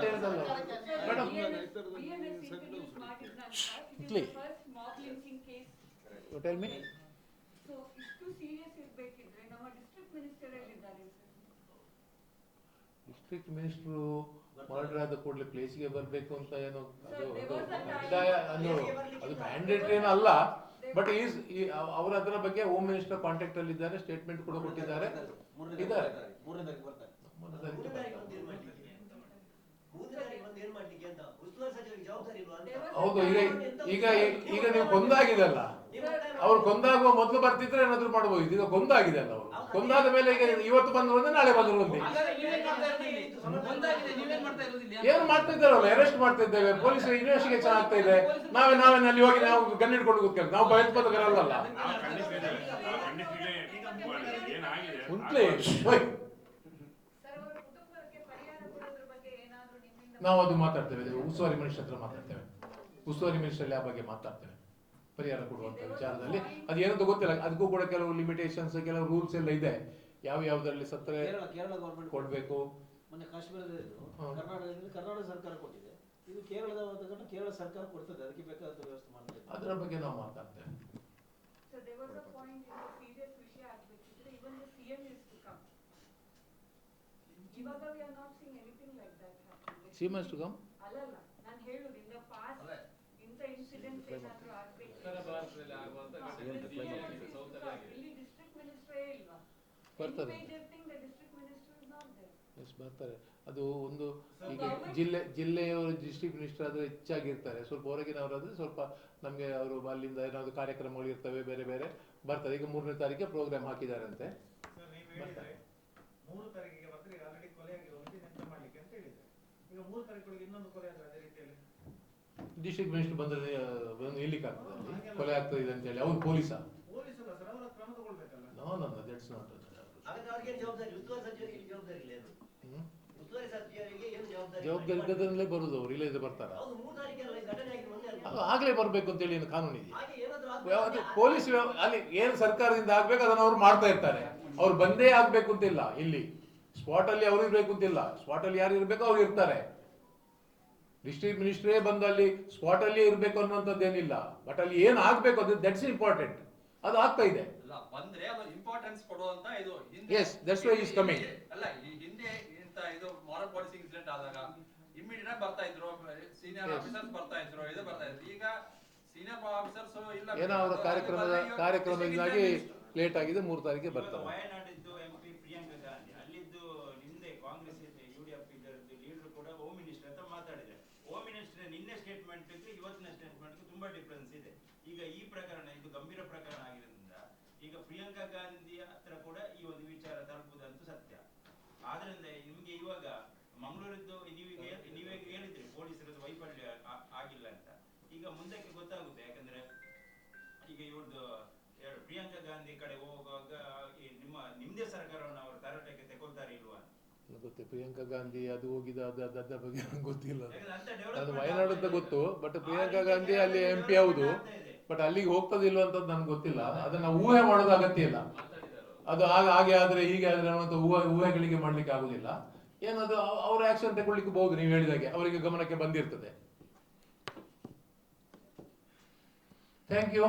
ಹೇಳಿದಲ್ಲ madam case tell me so ಇಷ್ಟು ಸೀರಿಯಸ್ ಇರ್ಬೇಕಿದ್ರೆ ನಮ್ಮ ಡಿಸ್ಟ್ರಿಕ್ಟ್ ಮಿನಿಸ್ಟರ್ ಹೇಳಿದ್ದಾರೆ ಡಿಸ್ಟ್ರಿಕ್ಟ್ ಮಿನಿಸ್ಟ್ರು ಮರ್ಡರ್ ಆದ ಕೂಡಲೇ ಪ್ಲೇಸ್ಗೆ ಬರಬೇಕು ಅಂತ ಏನೋ ಅದು ಅದು ಅದು ಅದು ಮ್ಯಾಂಡೇಟರಿ ಏನು ಅಲ್ಲ ಬಟ್ ಈಸ್ ಅವರ ಅದರ ಬಗ್ಗೆ ಹೋಮ್ ಮಿನಿಸ್ಟರ್ ಕಾಂಟ್ಯಾಕ್ಟ್ ಅಲ್ಲಿ ಇದ್ದಾರೆ ಸ್ಟೇಟ್ಮೆಂಟ್ ಕೂಡ ಕೊಟ್ಟಿದ್ದಾರೆ. ಇದ್ದಾರೆ. ಹೌದು, ಈಗ ಈಗ ಈಗ ನೀವು ಕೊಂದಾಗಿದೆಲ್ಲ ಅವ್ರು ಕೊಂದಾಗುವ ಮೊದಲು ಬರ್ತಿದ್ರೆ ಏನಾದ್ರು ಮಾಡಬಹುದು ಈಗ ಕೊಂದಾಗಿದೆ ಅಲ್ಲ ಅವರು. ಕೊಂದಾದ ಮೇಲೆ ಈಗ ಇವತ್ತು ಬಂದ್ರು ಅಂದ್ರೆ ನಾಳೆ ಬಂದ್ರು ಒಂದೇ ಇಲ್ಲಿ ಏನು ಮಾಡ್ತಾ ಇದ್ದಾರಲ್ಲ ಅರೆಸ್ಟ್ ಮಾಡ್ತಾ ಇದ್ದೇವೆ ಪೊಲೀಸ್ ಇನ್ವೆಸ್ಟಿಗೇಷನ್ ಆಗ್ತಾ ಇದೆ. ನಾವೇ ನಾವೇ ಅಲ್ಲಿ ಹೋಗಿ ನಾವು ಗನ್ ಹಿಡ್ಕೊಂಡು ಕೂತ್ಕೊಂಡು ನಾವು ಭಯೋತ್ಪಾದಕರಲ್ಲ ನಾವು ಅದು ಮಾತಾಡ್ತೇವೆ. ಉಸ್ತುವಾರಿ ಮಿನಿಸ್ಟರ್ ಹತ್ರ ಮಾತಾಡ್ತೇವೆ. ಉಸ್ತುವಾರಿ ಮಿನಿಸ್ಟರ್ ಆ ಬಗ್ಗೆ ಮಾತಾಡ್ತೇವೆ. ಪರಿಹಾರ ಕೊಡುವಂತ ವಿಚಾರದಲ್ಲಿ. ಅದೇನಂತ ಗೊತ್ತಿಲ್ಲ. ಅದಕ್ಕೂ ಕೂಡ ಕೆಲವು ಲಿಮಿಟೇಷನ್ಸ್ ಕೆಲವು ರೂಲ್ಸ್ ಎಲ್ಲ ಇದೆ. ಯಾವ ಯಾವ್ದ್ರಲ್ಲಿ ಸತ್ತರೆ ಕೇರಳ ಕೇರಳ ಗೌರ್ಮೆಂಟ್ ಕೊಡ್ಬೇಕು. ಮೊನ್ನೆ ಕಾಶ್ಮೀರದಲ್ಲಿ ಕರ್ನಾಟಕದಲ್ಲಿ ಕರ್ನಾಟಕ ಸರ್ಕಾರ ಕೊಟ್ಟಿದೆ. ಇದು ಕೇರಳದ ಕೇರಳ ಸರ್ಕಾರ ಕೊಡ್ತದೆ. ಅದಕ್ಕೆ ಬೇಕಾದ ವ್ಯವಸ್ಥೆ ಮಾಡ್ತಾರೆ. ಅದರ ಬಗ್ಗೆ ನಾವು ಮಾತಾಡ್ತೇವೆ. So there ಅಲ್ಲ ಅಲ್ಲ point in the serious ವಿಷಯ ಆಗ್ಬೇಕಿದ್ರೆ even the CM is to come. ಇವಾಗ we are not seeing anything like that. Happening. C must come ಅಲ್ಲಲ್ಲ ನಾನು ಹೇಳುದು ಇನ್ ದ ಪಾಸ್ಟ್ ಇಂಥ ಇನ್ಸಿಡೆಂಟ್ಸ್ ಏನಾದ್ರೂ ಉತ್ತರ ಭಾರತದಲ್ಲಿ ಆಗುವಂತ ಬರ್ತಾರೆ. ಎಸ್ ಬರ್ತಾರೆ. ಅದು ಒಂದು ಈಗ ಜಿಲ್ಲೆ ಜಿಲ್ಲೆಯವರು ಡಿಸ್ಟ್ರಿಕ್ಟ್ ಮಿನಿಸ್ಟರ್ ಆದ್ರೆ ಹೆಚ್ಚಾಗಿರ್ತಾರೆ. ಸ್ವಲ್ಪ ಹೊರಗಿನವರಾದ್ರೆ ಸ್ವಲ್ಪ ನಮಗೆ ಅವರು ಅಲ್ಲಿಂದ ಏನಾದರೂ ಕಾರ್ಯಕ್ರಮಗಳು ಇರ್ತವೆ ಬೇರೆ ಬೇರೆ ಬರ್ತಾರೆ. ಈಗ ಮೂರನೇ ತಾರೀಕಿಗೆ ಪ್ರೋಗ್ರಾಮ್ ಹಾಕಿದಾರಂತೆ. ಸರ್ ನೀವು ಹೇಳಿದ್ರೆ ಮೂರು ತಾರೀಕಿಗೆ ಮಾತ್ರ ಈಗ ಆಲ್ರೆಡಿ ಕೊಲೆ ಆಗಿರುವಂತೆ ಎಂತ ಮಾಡ್ಲಿಕ್ಕೆ ಅಂತ ಹೇಳಿದ್ರೆ. ಈಗ ಮೂರು ತಾರೀಕಿಗೆ ಇನ್ನೊಂದು ಕೊಲೆ ಡಿಸ್ಟ್ರಿಕ್ಟ್ ಮಿನಿಸ್ಟರ್ ಬಂದ್ರೆ ಬಂದು ಅಲ್ಲಿ ಕೊಲೆ ಆಗ್ತದೆ ಅಂತ ಹೇಳಿ ಅವ್ರು ಪೊಲೀಸ? ನೋ ನೋ ದಟ್ಸ್ ನಾಟ್ ಜವಾಬ್ದಾರಿ? ಇದ್ದದಲ್ಲೇ ಬರುದು ಅವ್ರು ಇಲ್ಲದೆ ಬರ್ತಾರ? ಆಗ್ಲೇ ಬರ್ಬೇಕು ಅಂತ ಹೇಳಿ ಏನು ಕಾನೂನು ಇದೆ ಪೊಲೀಸ್ ಅಲ್ಲಿ ಏನು ಸರ್ಕಾರದಿಂದ ಆಗ್ಬೇಕು ಅದನ್ನ ಅವ್ರು ಮಾಡ್ತಾ ಇರ್ತಾರೆ. ಅವ್ರು ಬಂದೇ ಆಗ್ಬೇಕು ಅಂತಿಲ್ಲ ಇಲ್ಲಿ. ಸ್ಪಾಟ್ ಅಲ್ಲಿ ಅವ್ರು ಇರ್ಬೇಕು ಅಂತಿಲ್ಲ. ಸ್ಪಾಟ್ ಅಲ್ಲಿ ಯಾರು ಇರ್ಬೇಕು ಅವ್ರು ಇರ್ತಾರೆ. ಡಿಸ್ಟ್ರಿಕ್ಟ್ ಮಿನಿಸ್ಟ್ರೇ ಬಂದು ಅಲ್ಲಿ ಸ್ಪಾಟ್ ಅಲ್ಲಿ ಅನ್ನುವಂಥದ್ದು ಏನಿಲ್ಲ ಬಟ್ ಅಲ್ಲಿ ಏನು ಆಗ್ಬೇಕು ಅದು ದಟ್ಸ್ ಇಂಪಾರ್ಟೆಂಟ್ ಅದು ಆಗ್ತಾ ಇದೆ. ಅಲ್ಲ ಬಂದ್ರೆ ಅದು ಇಂಪಾರ್ಟೆನ್ಸ್ ಕೊಡುವಂತ ಇದು Yes, that's why is coming. ಅಲ್ಲ ಈ ಹಿಂದೆ ಇಂತ ಇದು ಮಾರಲ್ ಪಾಲಿಸಿಂಗ್ ಇನ್ಸಿಡೆಂಟ್ ಆದಾಗ ಇಮಿಡಿಯೇಟ್ ಬರ್ತಾ ಇದ್ರು ಸೀನಿಯರ್. ಆಫೀಸರ್ಸ್ ಬರ್ತಾ ಇದ್ರು ಇದು ಬರ್ತಾ ಇದ್ರು. ಈಗ ಸೀನಿಯರ್ ಆಫೀಸರ್ಸ್ ಇಲ್ಲ. ಏನೋ ಅವರ ಕಾರ್ಯಕ್ರಮದ ಕಾರ್ಯಕ್ರಮದಿಂದಾಗಿ ಲೇಟ್ ಆಗಿದೆ ಮೂರು ತಾರೀಕಿಗೆ ಬರ್ತಾರೆ. ಅಂತ. ಗೊತ್ತೆ? ಪ್ರಿಯಾಂಕಾ ಗಾಂಧಿ ಅದು ಹೋಗಿದ ಅದು ಅದು ಅದ್ರ ಬಗ್ಗೆ ನಂಗೆ ಗೊತ್ತಿಲ್ಲ. ಅದು. ವಯನಾಡ್ ಅಂತ ಗೊತ್ತು ಬಟ್ ಪ್ರಿಯಾಂಕಾ ಗಾಂಧಿ ಅಲ್ಲಿ ಎಂ ಪಿ ಹೌದು ಬಟ್ ಅಲ್ಲಿಗೆ ಹೋಗ್ತದಿಲ್ಲ ಅಂತ ನನ್ಗೆ ಗೊತ್ತಿಲ್ಲ. ಅದನ್ನ ಊಹೆ ಮಾಡೋದು ಅಗತ್ಯ ಇಲ್ಲ. ಅದು ಆಗ ಹಾಗೆ ಆದ್ರೆ ಹೀಗೆ ಆದ್ರೆ ಅನ್ನೋ ಊಹೆ ಊಹೆಗಳಿಗೆ ಮಾಡ್ಲಿಕ್ಕೆ ಆಗುದಿಲ್ಲ. ಏನದು ಅವ್- ಅವ್ರ ಆಕ್ಷನ್ ತಗೊಳ್ಳಿಕ್ಕೆ ಬಹುದು ನೀವು ಹೇಳಿದಾಗೆ ಅವರಿಗೆ ಗಮನಕ್ಕೆ ಬಂದಿರ್ತದೆ. Thank you